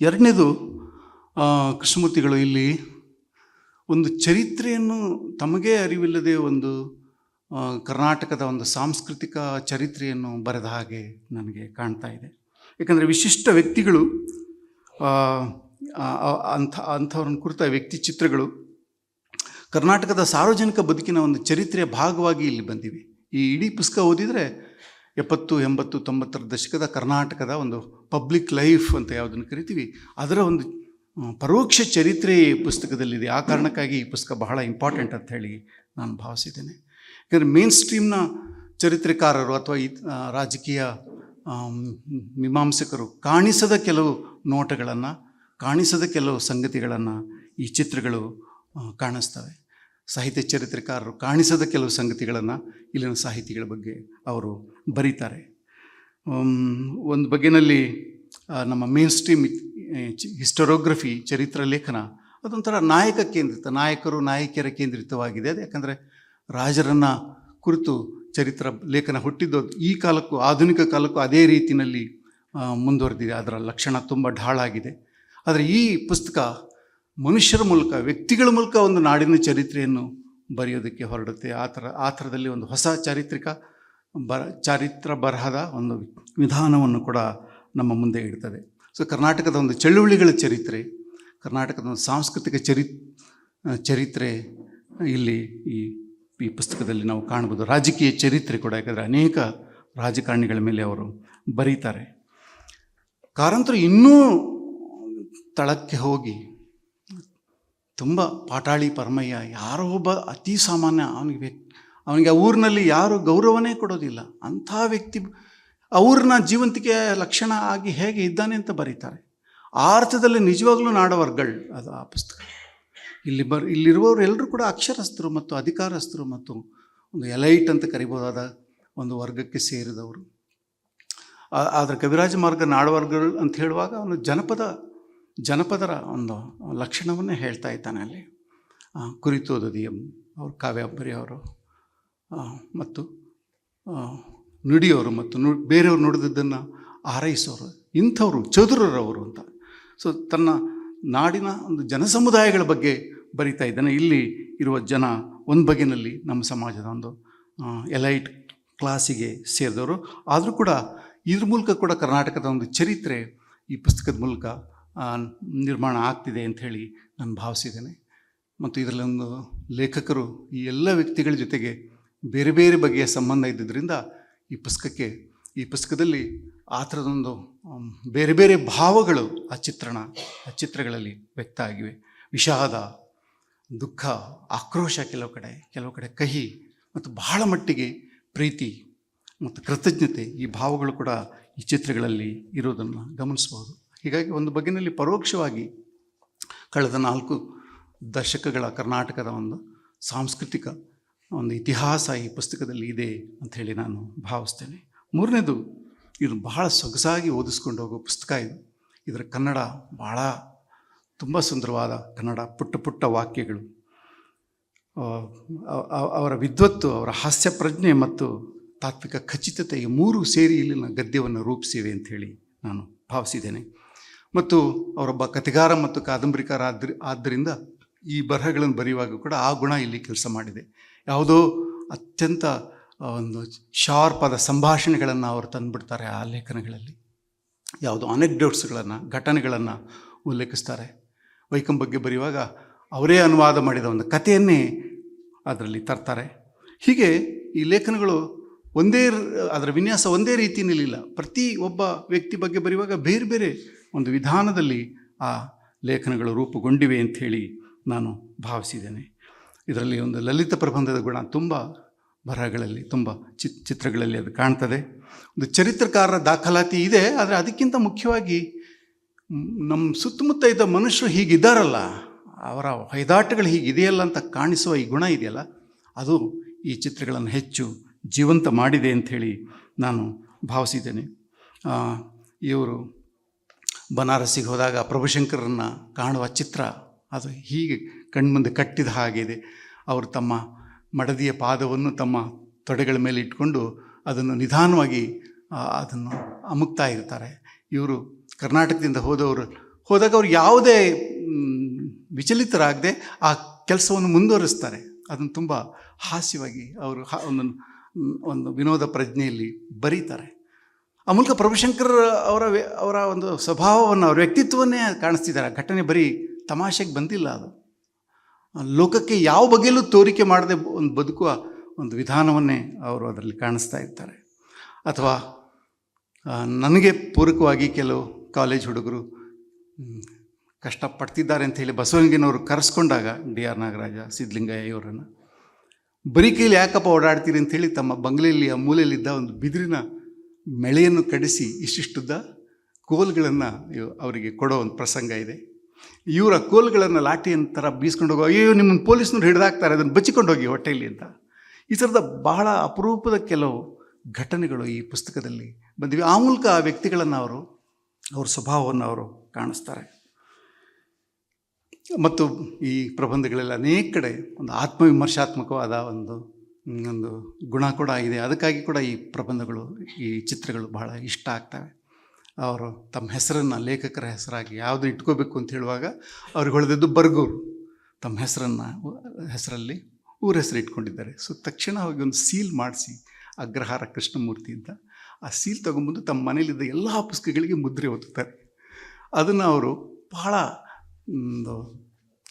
[SPEAKER 1] ಎರಡನೇದು ಕೃಷ್ಣಮೂರ್ತಿಗಳು ಇಲ್ಲಿ ಒಂದು ಚರಿತ್ರೆಯನ್ನು ತಮಗೇ ಅರಿವಿಲ್ಲದೆ ಒಂದು ಕರ್ನಾಟಕದ ಒಂದು ಸಾಂಸ್ಕೃತಿಕ ಚರಿತ್ರೆಯನ್ನು ಬರೆದ ಹಾಗೆ ನನಗೆ ಕಾಣ್ತಾ ಇದೆ. ಯಾಕಂದರೆ ವಿಶಿಷ್ಟ ವ್ಯಕ್ತಿಗಳು ಅಂಥ, ಅಂಥವ್ರನ್ನ ಕುರಿತ ವ್ಯಕ್ತಿ ಚಿತ್ರಗಳು ಕರ್ನಾಟಕದ ಸಾರ್ವಜನಿಕ ಬದುಕಿನ ಒಂದು ಚರಿತ್ರೆಯ ಭಾಗವಾಗಿ ಇಲ್ಲಿ ಬಂದಿವೆ. ಈ ಇಡೀ ಪುಸ್ತಕ ಓದಿದರೆ ಎಪ್ಪತ್ತು, ಎಂಬತ್ತು, ತೊಂಬತ್ತರ ದಶಕದ ಕರ್ನಾಟಕದ ಒಂದು ಪಬ್ಲಿಕ್ ಲೈಫ್ ಅಂತ ಯಾವುದನ್ನು ಕರಿತೀವಿ, ಅದರ ಒಂದು ಪರೋಕ್ಷ ಚರಿತ್ರೆ ಈ ಪುಸ್ತಕದಲ್ಲಿದೆ. ಆ ಕಾರಣಕ್ಕಾಗಿ ಈ ಪುಸ್ತಕ ಬಹಳ ಇಂಪಾರ್ಟೆಂಟ್ ಅಂತ ಹೇಳಿ ನಾನು ಭಾವಿಸಿದ್ದೇನೆ. ಯಾಕಂದರೆ ಮೇನ್ ಸ್ಟ್ರೀಮ್ನ ಚರಿತ್ರೆಕಾರರು ಅಥವಾ ಈ ರಾಜಕೀಯ ಮೀಮಾಂಸಕರು ಕಾಣಿಸದ ಕೆಲವು ನೋಟಗಳನ್ನು, ಕಾಣಿಸದ ಕೆಲವು ಸಂಗತಿಗಳನ್ನು ಈ ಚಿತ್ರಗಳು ಕಾಣಿಸ್ತವೆ. ಸಾಹಿತ್ಯ ಚರಿತ್ರೆಕಾರರು ಕಾಣಿಸದ ಕೆಲವು ಸಂಗತಿಗಳನ್ನು ಇಲ್ಲಿನ ಸಾಹಿತಿಗಳ ಬಗ್ಗೆ ಅವರು ಬರೀತಾರೆ. ಒಂದು ಬಗೆಯಲ್ಲಿ ನಮ್ಮ ಮೇನ್ ಸ್ಟ್ರೀಮ್ ಹಿಸ್ಟೋರೋಗ್ರಫಿ ಚರಿತ್ರ ಲೇಖನ ಅದೊಂಥರ ನಾಯಕ ಕೇಂದ್ರಿತ, ನಾಯಕರು ನಾಯಕಿಯರ ಕೇಂದ್ರಿತವಾಗಿದೆ. ಅದು ಯಾಕಂದರೆ ರಾಜರನ್ನು ಕುರಿತು ಚರಿತ್ರ ಲೇಖನ ಹುಟ್ಟಿದ್ದು ಈ ಕಾಲಕ್ಕೂ ಆಧುನಿಕ ಕಾಲಕ್ಕೂ ಅದೇ ರೀತಿಯಲ್ಲಿ ಮುಂದುವರೆದಿದೆ. ಅದರ ಲಕ್ಷಣ ತುಂಬ ಢಾಳಾಗಿದೆ. ಆದರೆ ಈ ಪುಸ್ತಕ ಮನುಷ್ಯರ ಮೂಲಕ, ವ್ಯಕ್ತಿಗಳ ಮೂಲಕ ಒಂದು ನಾಡಿನ ಚರಿತ್ರೆಯನ್ನು ಬರೆಯೋದಕ್ಕೆ ಹೊರಡುತ್ತೆ. ಆ ಥರ, ಆ ಥರದಲ್ಲಿ ಒಂದು ಹೊಸ ಚಾರಿತ್ರಿಕ ಬರ, ಚಾರಿತ್ರ ಬರಹದ ಒಂದು ವಿಧಾನವನ್ನು ಕೂಡ ನಮ್ಮ ಮುಂದೆ ಇಡ್ತದೆ. ಸೊ, ಕರ್ನಾಟಕದ ಒಂದು ಚಳುವಳಿಗಳ ಚರಿತ್ರೆ, ಕರ್ನಾಟಕದ ಒಂದು ಸಾಂಸ್ಕೃತಿಕ ಚರಿ, ಚರಿತ್ರೆ, ಇಲ್ಲಿ ಈ ಈ ಪುಸ್ತಕದಲ್ಲಿ ನಾವು ಕಾಣ್ಬೋದು. ರಾಜಕೀಯ ಚರಿತ್ರೆ ಕೂಡ, ಯಾಕಂದರೆ ಅನೇಕ ರಾಜಕಾರಣಿಗಳ ಮೇಲೆ ಅವರು ಬರೀತಾರೆ. ಕಾರಂತರು ಇನ್ನೂ ತಳಕ್ಕೆ ಹೋಗಿ ತುಂಬ ಪಾಟಾಳಿ ಪರಮಯ್ಯ, ಯಾರೋ ಒಬ್ಬ ಅತಿ ಸಾಮಾನ್ಯ ಅವನಿಗೆ ವ್ಯಕ್ತಿ ಅವನಿಗೆ ಆ ಊರಿನಲ್ಲಿ ಯಾರು ಗೌರವನೇ ಕೊಡೋದಿಲ್ಲ. ಅಂಥ ವ್ಯಕ್ತಿ ಅವ್ರನ್ನ ಜೀವಂತಿಕೆಯ ಲಕ್ಷಣ ಆಗಿ ಹೇಗೆ ಇದ್ದಾನೆ ಅಂತ ಬರೀತಾರೆ. ಆ ಅರ್ಥದಲ್ಲಿ ನಿಜವಾಗ್ಲೂ ನಾಡವರ್ಗಳು ಅದು ಆ ಪುಸ್ತಕ. ಇಲ್ಲಿ ಬರ್ ಇಲ್ಲಿರುವವರು ಎಲ್ಲರೂ ಕೂಡ ಅಕ್ಷರಸ್ಥರು ಮತ್ತು ಅಧಿಕಾರಸ್ಥರು ಮತ್ತು ಒಂದು ಎಲೈಟ್ ಅಂತ ಕರಿಬೋದಾದ ಒಂದು ವರ್ಗಕ್ಕೆ ಸೇರಿದವರು. ಆದರೆ ಕವಿರಾಜ ಮಾರ್ಗ ನಾಡವರ್ಗಗಳು ಅಂತ ಹೇಳುವಾಗ ಅವನು ಜನಪದ ಜನಪದರ ಒಂದು ಲಕ್ಷಣವನ್ನೇ ಹೇಳ್ತಾ ಇದ್ದಾನೆ ಅಲ್ಲಿ. ಕುರಿತೋದ ದಿ ಎಂ ಅವರು ಕಾವ್ಯಾಬ್ಬರಿ ಅವರು ಮತ್ತು ನುಡಿಯೋರು ಮತ್ತು ನು, ಬೇರೆಯವರು ನುಡಿದದ್ದನ್ನು ಆರೈಸೋರು ಇಂಥವರು, ಚದುರರವರು ಅಂತ. ಸೊ ತನ್ನ ನಾಡಿನ ಒಂದು ಜನಸಮುದಾಯಗಳ ಬಗ್ಗೆ ಬರಿತಾ ಇದ್ದಾನೆ. ಇಲ್ಲಿ ಇರುವ ಜನ ಒಂದು ಬಗೆಯಲ್ಲಿ ನಮ್ಮ ಸಮಾಜದ ಒಂದು ಎಲೈಟ್ ಕ್ಲಾಸಿಗೆ ಸೇರಿದವರು. ಆದರೂ ಕೂಡ ಇದ್ರ ಮೂಲಕ ಕೂಡ ಕರ್ನಾಟಕದ ಒಂದು ಚರಿತ್ರೆ ಈ ಪುಸ್ತಕದ ಮೂಲಕ ನಿರ್ಮಾಣ ಆಗ್ತಿದೆ ಅಂತ ಹೇಳಿ ನಾನು ಭಾವಿಸಿದ್ದೇನೆ. ಮತ್ತು ಇದರಲ್ಲಿ ಒಂದು ಲೇಖಕರು ಈ ಎಲ್ಲ ವ್ಯಕ್ತಿಗಳ ಜೊತೆಗೆ ಬೇರೆ ಬೇರೆ ಬಗೆಯ ಸಂಬಂಧ ಇದ್ದಿದ್ದರಿಂದ ಈ ಪುಸ್ತಕಕ್ಕೆ, ಈ ಪುಸ್ತಕದಲ್ಲಿ ಆ ಥರದೊಂದು ಬೇರೆ ಬೇರೆ ಭಾವಗಳು ಆ ಚಿತ್ರಣ, ಆ ಚಿತ್ರಗಳಲ್ಲಿ ವ್ಯಕ್ತ ಆಗಿವೆ. ವಿಷಾದ, ದುಃಖ, ಆಕ್ರೋಶ ಕೆಲವು ಕಡೆ ಕೆಲವು ಕಡೆ ಕಹಿ ಮತ್ತು ಬಹಳ ಮಟ್ಟಿಗೆ ಪ್ರೀತಿ ಮತ್ತು ಕೃತಜ್ಞತೆ ಈ ಭಾವಗಳು ಕೂಡ ಈ ಚಿತ್ರಗಳಲ್ಲಿ ಇರೋದನ್ನು ಗಮನಿಸ್ಬೋದು ಹೀಗಾಗಿ ಒಂದು ಬಗೆಯಲ್ಲಿ ಪರೋಕ್ಷವಾಗಿ ಕಳೆದ ನಾಲ್ಕು ದಶಕಗಳ ಕರ್ನಾಟಕದ ಒಂದು ಸಾಂಸ್ಕೃತಿಕ ಒಂದು ಇತಿಹಾಸ ಈ ಪುಸ್ತಕದಲ್ಲಿ ಇದೆ ಅಂಥೇಳಿ ನಾನು ಭಾವಿಸ್ತೇನೆ. ಮೂರನೇದು, ಇದು ಬಹಳ ಸೊಗಸಾಗಿ ಓದಿಸ್ಕೊಂಡು ಹೋಗೋ ಪುಸ್ತಕ ಇದು. ಇದರ ಕನ್ನಡ ಭಾಳ ತುಂಬ ಸುಂದರವಾದ ಕನ್ನಡ ಪುಟ್ಟ ಪುಟ್ಟ ವಾಕ್ಯಗಳು. ಅವರ ವಿದ್ವತ್ತು, ಅವರ ಹಾಸ್ಯ ಪ್ರಜ್ಞೆ ಮತ್ತು ತಾತ್ವಿಕ ಖಚಿತತೆ ಈ ಮೂರು ಸೇರಿ ಇಲ್ಲಿನ ಗದ್ಯವನ್ನು ರೂಪಿಸಿವೆ ಅಂಥೇಳಿ ನಾನು ಭಾವಿಸಿದ್ದೇನೆ. ಮತ್ತು ಅವರೊಬ್ಬ ಕಥೆಗಾರ ಮತ್ತು ಕಾದಂಬರಿಕಾರ ಆದ್ರಿ ಆದ್ದರಿಂದ ಈ ಬರಹಗಳನ್ನು ಬರೆಯುವಾಗ ಕೂಡ ಆ ಗುಣ ಇಲ್ಲಿ ಕೆಲಸ ಮಾಡಿದೆ. ಯಾವುದೋ ಅತ್ಯಂತ ಒಂದು ಶಾರ್ಪ್ ಆದ ಸಂಭಾಷಣೆಗಳನ್ನು ಅವರು ತಂದುಬಿಡ್ತಾರೆ ಆ ಲೇಖನಗಳಲ್ಲಿ. ಯಾವುದೋ ಅನೆಕ್ಡೋಟ್ಸ್ಗಳನ್ನು ಘಟನೆಗಳನ್ನು ಉಲ್ಲೇಖಿಸ್ತಾರೆ. ವೈಕಂ ಬಗ್ಗೆ ಬರೆಯುವಾಗ ಅವರೇ ಅನುವಾದ ಮಾಡಿದ ಒಂದು ಕಥೆಯನ್ನೇ ಅದರಲ್ಲಿ ತರ್ತಾರೆ. ಹೀಗೆ ಈ ಲೇಖನಗಳು ಒಂದೇ ಅದರ ವಿನ್ಯಾಸ ಒಂದೇ ರೀತಿಯಲ್ಲಿಲ್ಲ. ಪ್ರತಿ ಒಬ್ಬ ವ್ಯಕ್ತಿ ಬಗ್ಗೆ ಬರೆಯುವಾಗ ಬೇರೆ ಬೇರೆ ಒಂದು ವಿಧಾನದಲ್ಲಿ ಆ ಲೇಖನಗಳು ರೂಪುಗೊಂಡಿವೆ ಅಂಥೇಳಿ ನಾನು ಭಾವಿಸಿದ್ದೇನೆ. ಇದರಲ್ಲಿ ಒಂದು ಲಲಿತ ಪ್ರಬಂಧದ ಗುಣ ತುಂಬ ಬರಹಗಳಲ್ಲಿ, ತುಂಬ ಚಿ ಚಿತ್ರಗಳಲ್ಲಿ ಅದು ಕಾಣ್ತದೆ. ಒಂದು ಚರಿತ್ರಕಾರರ ದಾಖಲಾತಿ ಇದೆ, ಆದರೆ ಅದಕ್ಕಿಂತ ಮುಖ್ಯವಾಗಿ ನಮ್ಮ ಸುತ್ತಮುತ್ತ ಇದ್ದ ಮನುಷ್ಯರು ಹೀಗಿದ್ದಾರಲ್ಲ, ಅವರ ಹೈದಾಟಗಳು ಹೀಗಿದೆಯಲ್ಲ ಅಂತ ಕಾಣಿಸುವ ಈ ಗುಣ ಇದೆಯಲ್ಲ, ಅದು ಈ ಚಿತ್ರಗಳನ್ನು ಹೆಚ್ಚು ಜೀವಂತ ಮಾಡಿದೆ ಅಂಥೇಳಿ ನಾನು ಭಾವಿಸಿದ್ದೇನೆ. ಇವರು ಬನಾರಸ್ಸಿಗೆ ಹೋದಾಗ ಪ್ರಭುಶಂಕರನ್ನು ಕಾಣುವ ಚಿತ್ರ ಅದು ಹೀಗೆ ಕಣ್ಮುಂದೆ ಕಟ್ಟಿದ ಹಾಗಿದೆ ಅವರು ತಮ್ಮ ಮಡದಿಯ ಪಾದವನ್ನು ತಮ್ಮ ತೊಡೆಗಳ ಮೇಲೆ ಇಟ್ಕೊಂಡು ಅದನ್ನು ನಿಧಾನವಾಗಿ ಅದನ್ನು ಅಮುಕ್ತಾ ಇರ್ತಾರೆ. ಇವರು ಕರ್ನಾಟಕದಿಂದ ಹೋದವರು, ಹೋದಾಗ ಅವರು ಯಾವುದೇ ವಿಚಲಿತರಾಗದೆ ಆ ಕೆಲಸವನ್ನು ಮುಂದುವರಿಸ್ತಾರೆ. ಅದನ್ನು ತುಂಬ ಹಾಸ್ಯವಾಗಿ ಅವರು ಹಾ ಒಂದು ವಿನೋದ ಪ್ರಜ್ಞೆಯಲ್ಲಿ ಬರೀತಾರೆ. ಆ ಮೂಲಕ ಪ್ರಭುಶಂಕರ್ ಅವರ ಅವರ ಒಂದು ಸ್ವಭಾವವನ್ನು, ಅವರ ವ್ಯಕ್ತಿತ್ವವನ್ನೇ ಕಾಣಿಸ್ತಿದ್ದಾರೆ. ಘಟನೆ ಬರೀ ತಮಾಷೆಗೆ ಬಂದಿಲ್ಲ ಅದು. ಲೋಕಕ್ಕೆ ಯಾವ ಬಗೆಯಲ್ಲೂ ತೋರಿಕೆ ಮಾಡದೆ ಒಂದು ಬದುಕುವ ಒಂದು ವಿಧಾನವನ್ನೇ ಅವರು ಅದರಲ್ಲಿ ಕಾಣಿಸ್ತಾ ಇರ್ತಾರೆ. ಅಥವಾ ನನಗೆ ಪೂರಕವಾಗಿ ಕೆಲವು ಕಾಲೇಜ್ ಹುಡುಗರು ಕಷ್ಟಪಡ್ತಿದ್ದಾರೆ ಅಂತ ಹೇಳಿ ಬಸವಲಿಂಗನವರು ಕರೆಸ್ಕೊಂಡಾಗ ಡಿ ಆರ್ ನಾಗರಾಜ ಸಿದ್ಧಲಿಂಗಯ್ಯ ಇವರನ್ನು, ಬರೀ ಕೈಲಿ ಯಾಕಪ್ಪ ಓಡಾಡ್ತೀರಿ ಅಂತೇಳಿ ತಮ್ಮ ಬಂಗ್ಲೆಯಲ್ಲಿ, ಆ ಮೂಲೆಯಲ್ಲಿದ್ದ ಒಂದು ಬಿದಿರಿನ ಮೆಳೆಯನ್ನು ಕಡಿಸಿ ಇಷ್ಟಿಷ್ಟುದ್ದ ಕೋಲ್ಗಳನ್ನು ಅವರಿಗೆ ಕೊಡೋ ಒಂದು ಪ್ರಸಂಗ ಇದೆ. ಇವರ ಕೋಲ್ಗಳನ್ನು ಲಾಠಿ ಥರ ಬೀಸ್ಕೊಂಡು ಹೋಗೋ, ಅಯ್ಯೋ ನಿಮ್ಮ ಪೊಲೀಸ್ನವ್ರು ಹಿಡಿದಾಕ್ತಾರೆ, ಅದನ್ನು ಬಚ್ಚಿಕೊಂಡು ಹೋಗಿ ಹೊಟ್ಟೆಯಲ್ಲಿ ಅಂತ. ಈ ಥರದ ಬಹಳ ಅಪರೂಪದ ಕೆಲವು ಘಟನೆಗಳು ಈ ಪುಸ್ತಕದಲ್ಲಿ ಬಂದಿವೆ. ಆ ಮೂಲಕ ಆ ವ್ಯಕ್ತಿಗಳನ್ನು ಅವರು, ಅವ್ರ ಸ್ವಭಾವವನ್ನು ಅವರು ಕಾಣಿಸ್ತಾರೆ. ಮತ್ತು ಈ ಪ್ರಬಂಧಗಳೆಲ್ಲ ಅನೇಕ ಕಡೆ ಒಂದು ಆತ್ಮವಿಮರ್ಶಾತ್ಮಕವಾದ ಒಂದು ಒಂದು ಗುಣ ಕೂಡ ಇದೆ. ಅದಕ್ಕಾಗಿ ಕೂಡ ಈ ಪ್ರಬಂಧಗಳು, ಈ ಚಿತ್ರಗಳು ಬಹಳ ಇಷ್ಟ ಆಗ್ತವೆ. ಅವರು ತಮ್ಮ ಹೆಸರನ್ನು ಲೇಖಕರ ಹೆಸರಾಗಿ ಯಾವುದು ಇಟ್ಕೋಬೇಕು ಅಂತ ಹೇಳುವಾಗ ಅವ್ರಿಗೆ ಹೊಳೆದಿದ್ದು ಬರ್ಗೂರು. ತಮ್ಮ ಹೆಸರನ್ನು, ಹೆಸರಲ್ಲಿ ಊರ ಹೆಸರು ಇಟ್ಕೊಂಡಿದ್ದಾರೆ. ಸೊ ತಕ್ಷಣ ಹೋಗಿ ಒಂದು ಸೀಲ್ ಮಾಡಿಸಿ, ಅಗ್ರಹಾರ ಕೃಷ್ಣಮೂರ್ತಿ ಅಂತ, ಆ ಸೀಲ್ ತೊಗೊಂಬಂದು ತಮ್ಮ ಮನೇಲಿದ್ದ ಎಲ್ಲ ಪುಸ್ತಕಗಳಿಗೆ ಮುದ್ರೆ ಒತ್ತುತ್ತಾರೆ. ಅದನ್ನು ಅವರು ಬಹಳ, ಒಂದು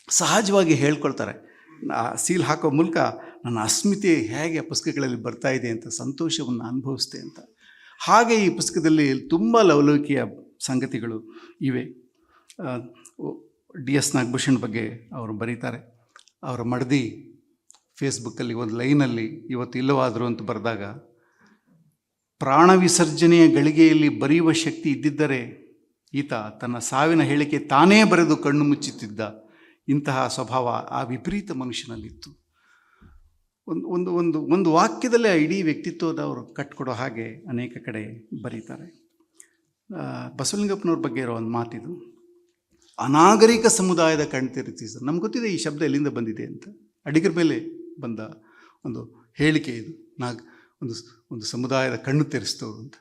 [SPEAKER 1] ಸಹಜವಾಗಿ ಹೇಳ್ಕೊಳ್ತಾರೆ. ಆ ಸೀಲ್ ಹಾಕೋ ಮೂಲಕ ನನ್ನ ಅಸ್ಮಿತೆ ಹೇಗೆ ಆ ಪುಸ್ತಕಗಳಲ್ಲಿ ಬರ್ತಾ ಇದೆ ಅಂತ ಸಂತೋಷವನ್ನು ಅನುಭವಿಸ್ತೆ ಅಂತ. ಹಾಗೆ ಈ ಪುಸ್ತಕದಲ್ಲಿ ತುಂಬ ಲವಲೌಕಿಯ ಸಂಗತಿಗಳು ಇವೆ. ಡಿ ಎಸ್ ನಾಗಭೂಷಣ್ ಬಗ್ಗೆ ಅವರು ಬರೀತಾರೆ. ಅವರ ಮಡದಿ ಫೇಸ್ಬುಕ್ಕಲ್ಲಿ ಒಂದು ಲೈನಲ್ಲಿ ಇವತ್ತು ಇಲ್ಲವಾದರು ಅಂತ ಬರೆದಾಗ, ಪ್ರಾಣ ವಿಸರ್ಜನೆಯ ಗಳಿಗೆಯಲ್ಲಿ ಬರೆಯುವ ಶಕ್ತಿ ಇದ್ದಿದ್ದರೆ ಈತ ತನ್ನ ಸಾವಿನ ಹೇಳಿಕೆ ತಾನೇ ಬರೆದು ಕಣ್ಣು ಮುಚ್ಚುತ್ತಿದ್ದ. ಇಂತಹ ಸ್ವಭಾವ ಆ ವಿಪರೀತ ಮನುಷ್ಯನಲ್ಲಿತ್ತು. ಒಂದು ಒಂದು ಒಂದು ಒಂದು ವಾಕ್ಯದಲ್ಲೇ ಇಡೀ ವ್ಯಕ್ತಿತ್ವದ ಅವರು ಕಟ್ಕೊಡೋ ಹಾಗೆ ಅನೇಕ ಕಡೆ ಬರೀತಾರೆ. ಬಸವಲಿಂಗಪ್ಪನವ್ರ ಬಗ್ಗೆ ಇರೋ ಒಂದು ಮಾತಿದು, ಅನಾಗರಿಕ ಸಮುದಾಯದ ಕಣ್ತೆರೆಸಿ ನಮ್ಗೆ ಗೊತ್ತಿದೆ ಈ ಶಬ್ದ ಎಲ್ಲಿಂದ ಬಂದಿದೆ ಅಂತ. ಅಡಿಗರ ಮೇಲೆ ಬಂದ ಒಂದು ಹೇಳಿಕೆ ಇದು, ನಾಗ್, ಒಂದು ಒಂದು ಸಮುದಾಯದ ಕಣ್ಣು ತೆರೆಸ್ತವ್ರು ಅಂತ.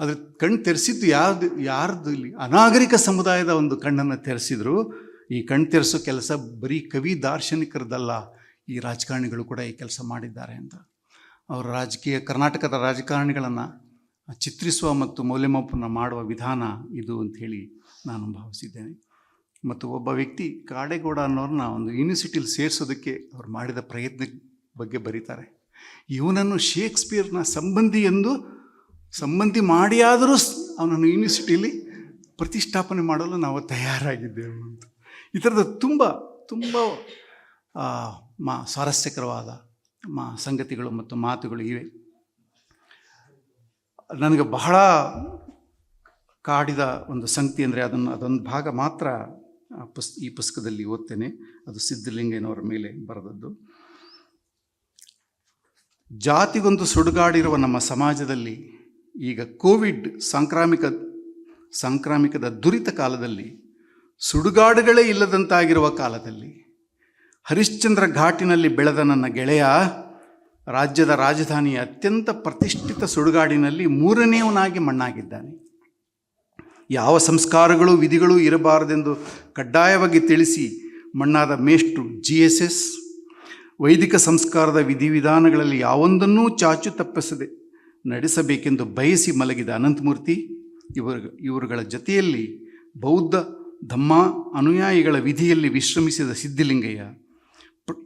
[SPEAKER 1] ಆದರೆ ಕಣ್ಣು ತೆರೆಸಿದ್ದು ಯಾರ್ದು ಯಾರ್ದು ಇಲ್ಲಿ? ಅನಾಗರಿಕ ಸಮುದಾಯದ ಒಂದು ಕಣ್ಣನ್ನು ತೆರೆಸಿದ್ರು, ಈ ಕಣ್ಣು ತೆರೆಸೋ ಕೆಲಸ ಬರೀ ಕವಿ ದಾರ್ಶನಿಕರದಲ್ಲ. ಈ ರಾಜಕಾರಣಿಗಳು ಕೂಡ ಈ ಕೆಲಸ ಮಾಡಿದ್ದಾರೆ ಅಂತ. ಅವರ ರಾಜಕೀಯ, ಕರ್ನಾಟಕದ ರಾಜಕಾರಣಿಗಳನ್ನು ಚಿತ್ರಿಸುವ ಮತ್ತು ಮೌಲ್ಯಮಾಪನ ಮಾಡುವ ವಿಧಾನ ಇದು ಅಂಥೇಳಿ ನಾನು ಭಾವಿಸಿದ್ದೇನೆ. ಮತ್ತು ಒಬ್ಬ ವ್ಯಕ್ತಿ ಕಾಡೆಗೌಡ ಅನ್ನೋರನ್ನ ಒಂದು ಯೂನಿವರ್ಸಿಟಿಲಿ ಸೇರಿಸೋದಕ್ಕೆ ಅವ್ರು ಮಾಡಿದ ಪ್ರಯತ್ನ ಬಗ್ಗೆ ಬರೀತಾರೆ. ಇವನನ್ನು ಶೇಕ್ಸ್ಪಿಯರ್ನ ಸಂಬಂಧಿ ಎಂದು ಸಂಬಂಧಿ ಮಾಡಿಯಾದರೂ ಅವನನ್ನು ಯೂನಿವರ್ಸಿಟಿಯಲ್ಲಿ ಪ್ರತಿಷ್ಠಾಪನೆ ಮಾಡಲು ನಾವು ತಯಾರಾಗಿದ್ದೇವೆ ಅಂತ. ಈ ಥರದ ತುಂಬ ತುಂಬ ಮಾ ಸ್ವಾರಸ್ಯಕರವಾದ ಮಾ ಸಂಗತಿಗಳು ಮತ್ತು ಮಾತುಗಳು ಇವೆ. ನನಗೆ ಬಹಳ ಕಾಡಿದ ಒಂದು ಸಂಗತಿ ಅಂದರೆ ಅದನ್ನು, ಅದೊಂದು ಭಾಗ ಮಾತ್ರ ಪುಸ್, ಈ ಪುಸ್ತಕದಲ್ಲಿ ಓದ್ತೇನೆ. ಅದು ಸಿದ್ಧಲಿಂಗಯ್ಯನವರ ಮೇಲೆ ಬರೆದದ್ದು. ಜಾತಿಗೊಂದು ಸುಡುಗಾಡಿರುವ ನಮ್ಮ ಸಮಾಜದಲ್ಲಿ ಈಗ ಕೋವಿಡ್ ಸಾಂಕ್ರಾಮಿಕ, ಸಾಂಕ್ರಾಮಿಕದ ದುರಿತ ಕಾಲದಲ್ಲಿ ಸುಡುಗಾಡುಗಳೇ ಇಲ್ಲದಂತಾಗಿರುವ ಕಾಲದಲ್ಲಿ ಹರಿಶ್ಚಂದ್ರ ಘಾಟಿನಲ್ಲಿ ಬೆಳೆದ ನನ್ನ ಗೆಳೆಯ ರಾಜ್ಯದ ರಾಜಧಾನಿಯ ಅತ್ಯಂತ ಪ್ರತಿಷ್ಠಿತ ಸುಡುಗಾಡಿನಲ್ಲಿ ಮೂರನೆಯವನಾಗಿ ಮಣ್ಣಾಗಿದ್ದಾನೆ. ಯಾವ ಸಂಸ್ಕಾರಗಳು ವಿಧಿಗಳು ಇರಬಾರದೆಂದು ಕಡ್ಡಾಯವಾಗಿ ತಿಳಿಸಿ ಮಣ್ಣಾದ ಮೇಷ್ಟ್ರು ಜಿ ಎಸ್ ಎಸ್, ವೈದಿಕ ಸಂಸ್ಕಾರದ ವಿಧಿವಿಧಾನಗಳಲ್ಲಿ ಯಾವೊಂದನ್ನೂ ಚಾಚು ತಪ್ಪಿಸದೆ ನಡೆಸಬೇಕೆಂದು ಬಯಸಿ ಮಲಗಿದ ಅನಂತಮೂರ್ತಿ, ಇವರ, ಇವರುಗಳ ಜೊತೆಯಲ್ಲಿ ಬೌದ್ಧ ಧಮ್ಮ ಅನುಯಾಯಿಗಳ ವಿಧಿಯಲ್ಲಿ ವಿಶ್ರಮಿಸಿದ ಸಿದ್ಧಲಿಂಗಯ್ಯ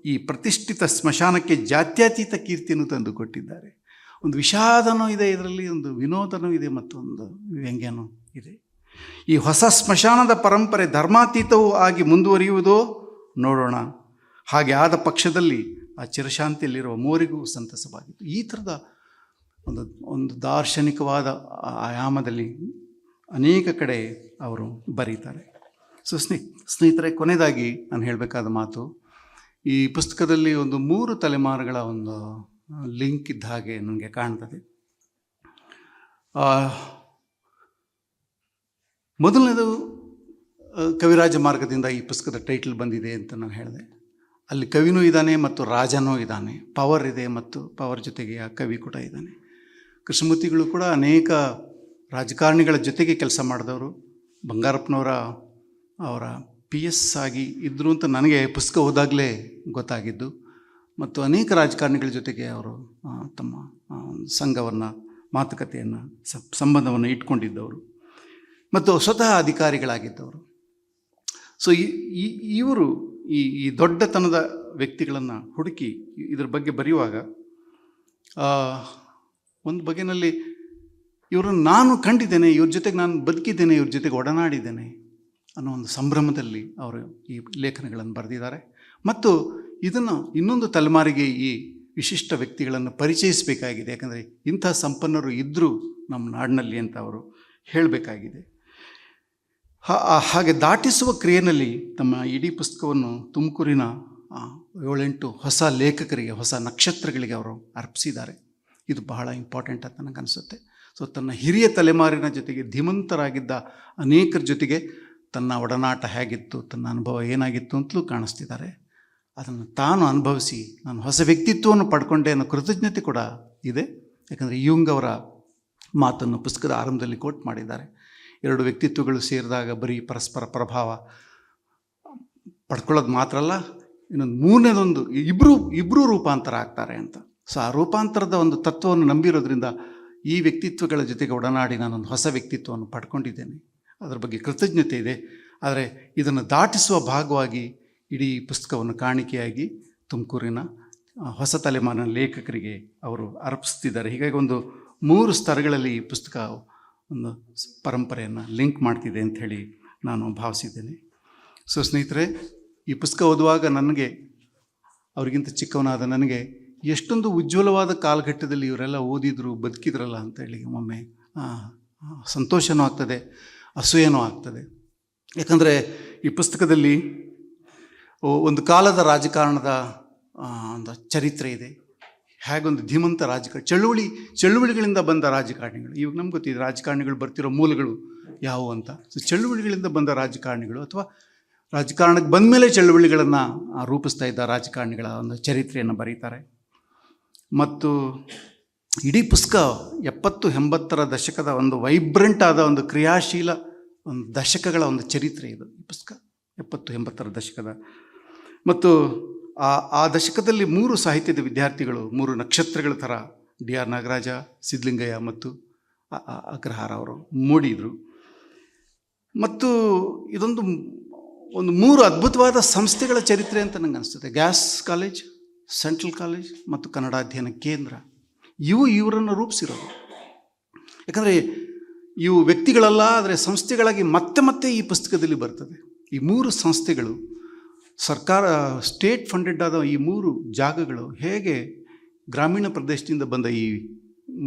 [SPEAKER 1] ಈ ಪ್ರತಿಷ್ಠಿತ ಸ್ಮಶಾನಕ್ಕೆ ಜಾತ್ಯತೀತ ಕೀರ್ತಿಯನ್ನು ತಂದು ಕೊಟ್ಟಿದ್ದಾರೆ. ಒಂದು ವಿಷಾದನೂ ಇದೆ ಇದರಲ್ಲಿ, ಒಂದು ವಿನೋದನೂ ಇದೆ, ಮತ್ತೊಂದು ವ್ಯಂಗ್ಯನೂ ಇದೆ. ಈ ಹೊಸ ಸ್ಮಶಾನದ ಪರಂಪರೆ ಧರ್ಮಾತೀತವೂ ಆಗಿ ಮುಂದುವರಿಯುವುದೋ ನೋಡೋಣ. ಹಾಗೆ ಆದ ಪಕ್ಷದಲ್ಲಿ ಆ ಚಿರಶಾಂತಿಯಲ್ಲಿರುವ ಮೋರಿಗೂ ಸಂತಸವಾಗಿತ್ತು. ಈ ಥರದ ಒಂದು ಒಂದು ದಾರ್ಶನಿಕವಾದ ಆಯಾಮದಲ್ಲಿ ಅನೇಕ ಕಡೆ ಅವರು ಬರೀತಾರೆ. ಸೊ ಸ್ನೇ ಸ್ನೇಹಿತರೆ, ಕೊನೆಯದಾಗಿ ನಾನು ಹೇಳಬೇಕಾದ ಮಾತು ಈ ಪುಸ್ತಕದಲ್ಲಿ ಒಂದು ಮೂರು ತಲೆಮಾರುಗಳ ಒಂದು ಲಿಂಕ್ ಇದ್ದ ಹಾಗೆ ನನಗೆ ಕಾಣ್ತದೆ. ಮೊದಲನೇದು ಕವಿರಾಜ ಮಾರ್ಗದಿಂದ ಈ ಪುಸ್ತಕದ ಟೈಟಲ್ ಬಂದಿದೆ ಅಂತ ನಾನು ಹೇಳಿದೆ. ಅಲ್ಲಿ ಕವಿನೂ ಇದ್ದಾನೆ ಮತ್ತು ರಾಜನೂ ಇದ್ದಾನೆ. ಪವರ್ ಇದೆ ಮತ್ತು ಪವರ್ ಜೊತೆಗೆ ಆ ಕವಿ ಕೂಡ ಇದ್ದಾನೆ. ಕೃಷ್ಣಮೂರ್ತಿಗಳು ಕೂಡ ಅನೇಕ ರಾಜಕಾರಣಿಗಳ ಜೊತೆಗೆ ಕೆಲಸ ಮಾಡಿದವರು. ಬಂಗಾರಪ್ಪನವರ ಅವರ ಪಿ ಎಸ್ ಆಗಿ ಇದ್ದರು ಅಂತ ನನಗೆ ಪುಸ್ತಕ ಓದಾಗಲೇ ಗೊತ್ತಾಗಿದ್ದು. ಮತ್ತು ಅನೇಕ ರಾಜಕಾರಣಿಗಳ ಜೊತೆಗೆ ಅವರು ತಮ್ಮ ಸಂಘವನ್ನು, ಮಾತುಕತೆಯನ್ನು ಸಂಬಂಧವನ್ನು ಇಟ್ಕೊಂಡಿದ್ದವರು. ಮತ್ತು ಸ್ವತಃ ಅಧಿಕಾರಿಗಳಾಗಿದ್ದವರು. ಸೊ, ಈ ಇವರು ಈ ಈ ದೊಡ್ಡತನದ ವ್ಯಕ್ತಿಗಳನ್ನು ಹುಡುಕಿ ಇದ್ರ ಬಗ್ಗೆ ಬರೆಯುವಾಗ ಒಂದು ಬಗೆಯಲ್ಲಿ ಇವರನ್ನು ನಾನು ಕಂಡಿದ್ದೇನೆ, ಇವ್ರ ಜೊತೆಗೆ ನಾನು ಬದುಕಿದ್ದೇನೆ, ಇವ್ರ ಜೊತೆಗೆ ಒಡನಾಡಿದ್ದೇನೆ. ಅನ್ನೋ ಒಂದು ಸಂಭ್ರಮದಲ್ಲಿ ಅವರು ಈ ಲೇಖನಗಳನ್ನು ಬರೆದಿದ್ದಾರೆ. ಮತ್ತು ಇದನ್ನು ಇನ್ನೊಂದು ತಲೆಮಾರಿಗೆ ಈ ವಿಶಿಷ್ಟ ವ್ಯಕ್ತಿಗಳನ್ನು ಪರಿಚಯಿಸಬೇಕಾಗಿದೆ. ಯಾಕಂದರೆ ಇಂಥ ಸಂಪನ್ನರು ಇದ್ದರೂ ನಮ್ಮ ನಾಡಿನಲ್ಲಿ ಅಂತ ಅವರು ಹೇಳಬೇಕಾಗಿದೆ. ಹಾಗೆ ದಾಟಿಸುವ ಕ್ರಿಯೆಯಲ್ಲಿ ತಮ್ಮ ಇಡೀ ಪುಸ್ತಕವನ್ನು ತುಮಕೂರಿನ ಏಳೆಂಟು ಹೊಸ ಲೇಖಕರಿಗೆ, ಹೊಸ ನಕ್ಷತ್ರಗಳಿಗೆ ಅವರು ಅರ್ಪಿಸಿದ್ದಾರೆ. ಇದು ಬಹಳ ಇಂಪಾರ್ಟೆಂಟ್ ಅಂತ ನನಗೆ ಅನಿಸುತ್ತೆ ಸೊ, ತನ್ನ ಹಿರಿಯ ತಲೆಮಾರಿನ ಜೊತೆಗೆ ಧೀಮಂತರಾಗಿದ್ದ ಅನೇಕರ ಜೊತೆಗೆ ತನ್ನ ಒಡನಾಟ ಹೇಗಿತ್ತು, ತನ್ನ ಅನುಭವ ಏನಾಗಿತ್ತು ಅಂತಲೂ ಕಾಣಿಸ್ತಿದ್ದಾರೆ. ಅದನ್ನು ತಾನು ಅನುಭವಿಸಿ, ನಾನು ಹೊಸ ವ್ಯಕ್ತಿತ್ವವನ್ನು ಪಡ್ಕೊಂಡೆ ಅನ್ನೋ ಕೃತಜ್ಞತೆ ಕೂಡ ಇದೆ. ಯಾಕಂದರೆ ಯುಂಗ್ ಅವರ ಮಾತನ್ನು ಪುಸ್ತಕದ ಆರಂಭದಲ್ಲಿ ಕೋಟ್ ಮಾಡಿದ್ದಾರೆ. ಎರಡು ವ್ಯಕ್ತಿತ್ವಗಳು ಸೇರಿದಾಗ ಬರೀ ಪರಸ್ಪರ ಪ್ರಭಾವ ಪಡ್ಕೊಳ್ಳೋದು ಮಾತ್ರ ಅಲ್ಲ, ಇನ್ನೊಂದು ಮೂರನೇದೊಂದು ಇಬ್ಬರು ಇಬ್ಬರೂ ರೂಪಾಂತರ ಆಗ್ತಾರೆ ಅಂತ. ಸೊ ಆ ರೂಪಾಂತರದ ಒಂದು ತತ್ವವನ್ನು ನಂಬಿರೋದ್ರಿಂದ ಈ ವ್ಯಕ್ತಿತ್ವಗಳ ಜೊತೆಗೆ ಒಡನಾಡಿ ನಾನೊಂದು ಹೊಸ ವ್ಯಕ್ತಿತ್ವವನ್ನು ಪಡ್ಕೊಂಡಿದ್ದೇನೆ. ಅದರ ಬಗ್ಗೆ ಕೃತಜ್ಞತೆ ಇದೆ. ಆದರೆ ಇದನ್ನು ದಾಟಿಸುವ ಭಾಗವಾಗಿ ಇಡೀ ಪುಸ್ತಕವನ್ನು ಕಾಣಿಕೆಯಾಗಿ ತುಮಕೂರಿನ ಹೊಸ ತಲೆಮಾರಿನ ಲೇಖಕರಿಗೆ ಅವರು ಅರ್ಪಿಸ್ತಿದ್ದಾರೆ ಹೀಗಾಗಿ ಒಂದು ಮೂರು ಸ್ತರಗಳಲ್ಲಿ ಈ ಪುಸ್ತಕ ಒಂದು ಪರಂಪರೆಯನ್ನು ಲಿಂಕ್ ಮಾಡ್ತಿದೆ ಹೇಳಿ ನಾನು ಭಾವಿಸಿದ್ದೇನೆ. ಸೊ, ಸ್ನೇಹಿತರೆ, ಈ ಪುಸ್ತಕ ಓದುವಾಗ ನನಗೆ, ಅವರಿಗಿಂತ ಚಿಕ್ಕವನಾದ ನನಗೆ ಎಷ್ಟೊಂದು ಉಜ್ವಲವಾದ ಕಾಲಘಟ್ಟದಲ್ಲಿ ಇವರೆಲ್ಲ ಓದಿದ್ರು, ಬದುಕಿದ್ರಲ್ಲ ಅಂತೇಳಿ ಒಮ್ಮೆ ಸಂತೋಷನೂ ಆಗ್ತದೆ. ಅಸೂಯನೂ ಆಗ್ತದೆ. ಯಾಕಂದರೆ ಈ ಪುಸ್ತಕದಲ್ಲಿ ಒಂದು ಕಾಲದ ರಾಜಕಾರಣದ ಒಂದು ಚರಿತ್ರೆ ಇದೆ. ಹೇಗೊಂದು ಧೀಮಂತ ರಾಜಕಾರಣ ಚಳುವಳಿ, ಚಳುವಳಿಗಳಿಂದ ಬಂದ ರಾಜಕಾರಣಿಗಳು. ಇವಾಗ ನಮ್ಗೆ ಗೊತ್ತಿದೆ, ರಾಜಕಾರಣಿಗಳು ಬರ್ತಿರೋ ಮೂಲಗಳು ಯಾವುವು ಅಂತ. ಸೊ ಚಳುವಳಿಗಳಿಂದ ಬಂದ ರಾಜಕಾರಣಿಗಳು ಅಥವಾ ರಾಜಕಾರಣಕ್ಕೆ ಬಂದ ಮೇಲೆ ಚಳುವಳಿಗಳನ್ನು ರೂಪಿಸ್ತಾ ಇದ್ದ ರಾಜಕಾರಣಿಗಳ ಒಂದು ಚರಿತ್ರೆಯನ್ನು ಬರೀತಾರೆ. ಮತ್ತು ಇಡೀ ಪುಸ್ತಕ ಎಪ್ಪತ್ತು ಎಂಬತ್ತರ ದಶಕದ ಒಂದು ವೈಬ್ರೆಂಟ್ ಆದ ಒಂದು ಕ್ರಿಯಾಶೀಲ ಒಂದು ದಶಕಗಳ ಒಂದು ಚರಿತ್ರೆ ಇದು, ಈ ಪುಸ್ತಕ ಎಪ್ಪತ್ತು ಎಂಬತ್ತರ ದಶಕದ. ಮತ್ತು ಆ ಆ ದಶಕದಲ್ಲಿ ಮೂರು ಸಾಹಿತ್ಯದ ವಿದ್ಯಾರ್ಥಿಗಳು, ಮೂರು ನಕ್ಷತ್ರಗಳ ಥರ ಡಿ ಆರ್ ನಾಗರಾಜ, ಸಿದ್ಧಲಿಂಗಯ್ಯ ಮತ್ತು ಅಗ್ರಹಾರ ಅವರು ಮೂಡಿದರು. ಮತ್ತು ಇದೊಂದು ಒಂದು ಮೂರು ಅದ್ಭುತವಾದ ಸಂಸ್ಥೆಗಳ ಚರಿತ್ರೆ ಅಂತ ನನಗೆ ಅನಿಸ್ತದೆ ಗ್ಯಾಸ್ ಕಾಲೇಜ್, ಸೆಂಟ್ರಲ್ ಕಾಲೇಜ್ ಮತ್ತು ಕನ್ನಡ ಅಧ್ಯಯನ ಕೇಂದ್ರ. ಇವು ಇವರನ್ನು ರೂಪಿಸಿರೋದು. ಯಾಕಂದರೆ ಇವು ವ್ಯಕ್ತಿಗಳಲ್ಲ, ಆದರೆ ಸಂಸ್ಥೆಗಳಾಗಿ ಮತ್ತೆ ಮತ್ತೆ ಈ ಪುಸ್ತಕದಲ್ಲಿ ಬರ್ತದೆ. ಈ ಮೂರು ಸಂಸ್ಥೆಗಳು, ಸರ್ಕಾರ ಸ್ಟೇಟ್ ಫಂಡೆಡ್ ಆದ ಈ ಮೂರು ಜಾಗಗಳು ಹೇಗೆ ಗ್ರಾಮೀಣ ಪ್ರದೇಶದಿಂದ ಬಂದ ಈ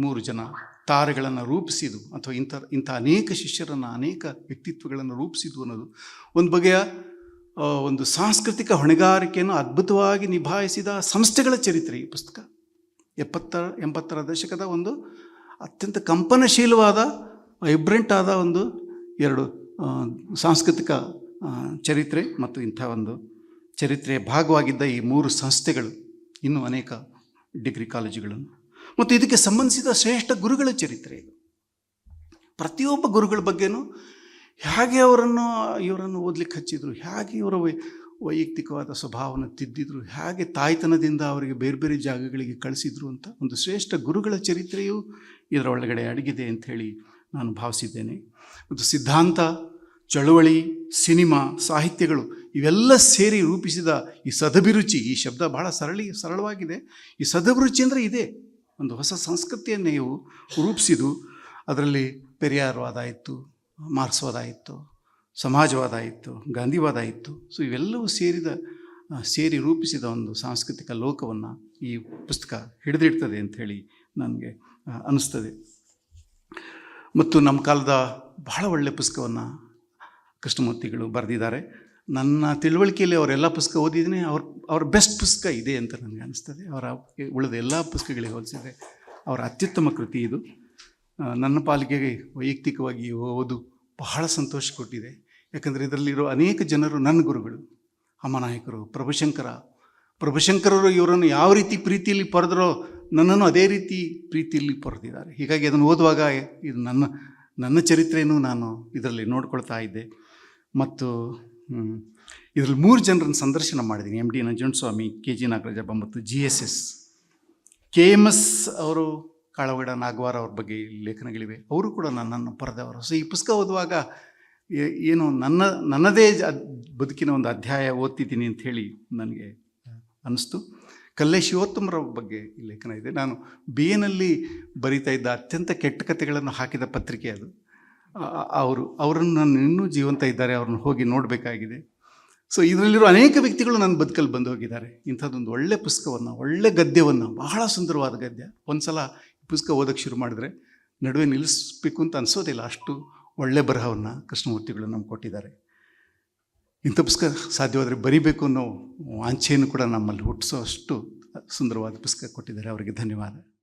[SPEAKER 1] ಮೂರು ಜನ ತಾರೆಗಳನ್ನು ರೂಪಿಸಿದು ಅಥವಾ ಇಂಥ ಇಂಥ ಅನೇಕ ಶಿಷ್ಯರನ್ನು, ಅನೇಕ ವ್ಯಕ್ತಿತ್ವಗಳನ್ನು ರೂಪಿಸಿದ್ದು ಅನ್ನೋದು ಒಂದು ಬಗೆಯ ಒಂದು ಸಾಂಸ್ಕೃತಿಕ ಹೊಣೆಗಾರಿಕೆಯನ್ನು ಅದ್ಭುತವಾಗಿ ನಿಭಾಯಿಸಿದ ಸಂಸ್ಥೆಗಳ ಚರಿತ್ರೆ ಈ ಪುಸ್ತಕ. ಎಪ್ಪತ್ತರ, ಎಂಬತ್ತರ ದಶಕದ ಒಂದು ಅತ್ಯಂತ ಕಂಪನಶೀಲವಾದ ವೈಬ್ರೆಂಟ್ ಆದ ಒಂದು ಎರಡು ಸಾಂಸ್ಕೃತಿಕ ಚರಿತ್ರೆ ಮತ್ತು ಇಂಥ ಒಂದು ಚರಿತ್ರೆಯ ಭಾಗವಾಗಿದ್ದ ಈ ಮೂರು ಸಂಸ್ಥೆಗಳು ಇನ್ನೂ ಅನೇಕ ಡಿಗ್ರಿ ಕಾಲೇಜುಗಳನ್ನು. ಮತ್ತು ಇದಕ್ಕೆ ಸಂಬಂಧಿಸಿದ ಶ್ರೇಷ್ಠ ಗುರುಗಳ ಚರಿತ್ರೆ ಇದು. ಪ್ರತಿಯೊಬ್ಬ ಗುರುಗಳ ಬಗ್ಗೆನೂ ಹೇಗೆ ಅವರನ್ನು, ಇವರನ್ನು ಓದಲಿಕ್ಕೆ ಹಚ್ಚಿದ್ರು, ಹೇಗೆ ಇವರ ವೈಯಕ್ತಿಕವಾದ ಸ್ವಭಾವವನ್ನು ತಿದ್ದಿದ್ರು, ಹೇಗೆ ತಾಯ್ತನದಿಂದ ಅವರಿಗೆ ಬೇರೆ ಬೇರೆ ಜಾಗಗಳಿಗೆ ಕಳಿಸಿದ್ರು ಅಂತ ಒಂದು ಶ್ರೇಷ್ಠ ಗುರುಗಳ ಚರಿತ್ರೆಯು ಇದರ ಒಳಗಡೆ ಅಡಗಿದೆ ಅಂತ ಹೇಳಿ ನಾನು ಭಾವಿಸಿದ್ದೇನೆ. ಮತ್ತು ಸಿದ್ಧಾಂತ, ಚಳುವಳಿ, ಸಿನಿಮಾ, ಸಾಹಿತ್ಯಗಳು ಇವೆಲ್ಲ ಸೇರಿ ರೂಪಿಸಿದ ಈ ಸದಭಿರುಚಿ, ಈ ಶಬ್ದ ಬಹಳ ಸರಳಿ, ಸರಳವಾಗಿದೆ. ಈ ಸದಭಿರುಚಿ ಅಂದರೆ ಇದೆ. ಒಂದು ಹೊಸ ಸಂಸ್ಕೃತಿಯನ್ನು ಇವು ರೂಪಿಸಿದು ಅದರಲ್ಲಿ ಪೆರಿಯಾರ್ವಾದ ಇತ್ತು ಸಮಾಜವಾದ ಇತ್ತು ಗಾಂಧಿವಾದ ಇತ್ತು ಸೊ ಇವೆಲ್ಲವೂ ಸೇರಿದ ಸೇರಿ ರೂಪಿಸಿದ ಒಂದು ಸಾಂಸ್ಕೃತಿಕ ಲೋಕವನ್ನು ಈ ಪುಸ್ತಕ ಹಿಡಿದಿಡ್ತದೆ ಅಂಥೇಳಿ ನನಗೆ ಅನ್ನಿಸ್ತದೆ. ಮತ್ತು ನಮ್ಮ ಕಾಲದ ಬಹಳ ಒಳ್ಳೆಯ ಪುಸ್ತಕವನ್ನು ಕೃಷ್ಣಮೂರ್ತಿಗಳು ಬರೆದಿದ್ದಾರೆ. ನನ್ನ ತಿಳುವಳಿಕೆಯಲ್ಲಿ ಅವರೆಲ್ಲ ಪುಸ್ತಕ ಓದಿದ್ದೀನಿ ಅವ್ರ ಅವ್ರ ಬೆಸ್ಟ್ ಪುಸ್ತಕ ಇದೆ ಅಂತ ನನಗೆ ಅನಿಸ್ತದೆ ಅವರ ಉಳಿದ ಎಲ್ಲ ಪುಸ್ತಕಗಳಿಗೆ ಹೋಲಿಸಿದರೆ ಅವರ ಅತ್ಯುತ್ತಮ ಕೃತಿ ಇದು. ನನ್ನ ಪಾಲಿಗೆ ವೈಯಕ್ತಿಕವಾಗಿ ಓದು ಬಹಳ ಸಂತೋಷ ಕೊಟ್ಟಿದೆ. ಯಾಕಂದರೆ ಇದರಲ್ಲಿರೋ ಅನೇಕ ಜನರು ನನ್ನ ಗುರುಗಳು ಅಮ್ಮನಾಯಕರು ಪ್ರಭುಶಂಕರ. ಪ್ರಭುಶಂಕರರು ಇವರನ್ನು ಯಾವ ರೀತಿ ಪ್ರೀತಿಯಲ್ಲಿ ಪಡೆದರೋ ನನ್ನನ್ನು ಅದೇ ರೀತಿ ಪ್ರೀತಿಯಲ್ಲಿ ಪಡೆದಿದ್ದಾರೆ. ಹೀಗಾಗಿ ಅದನ್ನು ಓದುವಾಗ ಇದು ನನ್ನ ನನ್ನ ಚರಿತ್ರೆಯನ್ನು ನಾನು ಇದರಲ್ಲಿ ನೋಡ್ಕೊಳ್ತಾ ಇದ್ದೆ. ಮತ್ತು ಇದರಲ್ಲಿ ಮೂರು ಜನರನ್ನು ಸಂದರ್ಶನ ಮಾಡಿದ್ದೀನಿ. M D Nanjundaswamy, K G Nagarajappa ಮತ್ತು G S S. K M S ಅವರು, ಕಾಳವಾಡ ನಾಗವಾರ ಅವ್ರ ಬಗ್ಗೆ ಲೇಖನಗಳಿವೆ. ಅವರು ಕೂಡ ನನ್ನನ್ನು ಪರದವರು ಸೊ ಈ ಪುಸ್ತಕ ಓದುವಾಗ ಏನು ನನ್ನ, ನನ್ನದೇ ಬದುಕಿನ ಒಂದು ಅಧ್ಯಾಯ ಓದ್ತಿದ್ದೀನಿ ಅಂತ ಹೇಳಿ ನನಗೆ ಅನ್ನಿಸ್ತು ಕಲ್ಲೆ ಶಿವೋತ್ತಮರ ಬಗ್ಗೆ ಲೇಖನ ಇದೆ. ನಾನು ಬಿ ಎನಲ್ಲಿ ಬರಿತಾ ಇದ್ದ ಅತ್ಯಂತ ಕೆಟ್ಟ ಕಥೆಗಳನ್ನು ಹಾಕಿದ ಪತ್ರಿಕೆ ಅದು. ಅವರು, ಅವರನ್ನು ನಾನು ಇನ್ನೂ ಜೀವಂತ ಇದ್ದಾರೆ, ಅವ್ರನ್ನ ಹೋಗಿ ನೋಡಬೇಕಾಗಿದೆ. ಸೊ ಇದರಲ್ಲಿರೋ ಅನೇಕ ವ್ಯಕ್ತಿಗಳು ನನ್ನ ಬದುಕಲ್ಲಿ ಬಂದು ಹೋಗಿದ್ದಾರೆ. ಇಂಥದ್ದೊಂದು ಒಳ್ಳೆ ಪುಸ್ತಕವನ್ನು, ಒಳ್ಳೆ ಗದ್ಯವನ್ನು, ಬಹಳ ಸುಂದರವಾದ ಗದ್ಯ. ಒಂದು ಸಲ ಪುಸ್ತಕ ಓದೋಕ್ಕೆ ಶುರು ಮಾಡಿದ್ರೆ ನಡುವೆ ನಿಲ್ಲಿಸ್ಬೇಕು ಅಂತ ಅನಿಸೋದಿಲ್ಲ ಅಷ್ಟು ಒಳ್ಳೆ ಬರಹವನ್ನು ಕೃಷ್ಣಮೂರ್ತಿಗಳು ನಮ್ಗೆ ಕೊಟ್ಟಿದ್ದಾರೆ. ಇಂಥ ಪುಸ್ತಕ ಸಾಧ್ಯವಾದರೆ ಬರಿಬೇಕು ಅನ್ನೋ ಆಂಚೆಯನ್ನು ಕೂಡ ನಮ್ಮಲ್ಲಿ ಹುಟ್ಟಿಸೋ ಅಷ್ಟು ಸುಂದರವಾದ ಪುಸ್ತಕ ಕೊಟ್ಟಿದ್ದಾರೆ. ಅವರಿಗೆ ಧನ್ಯವಾದ.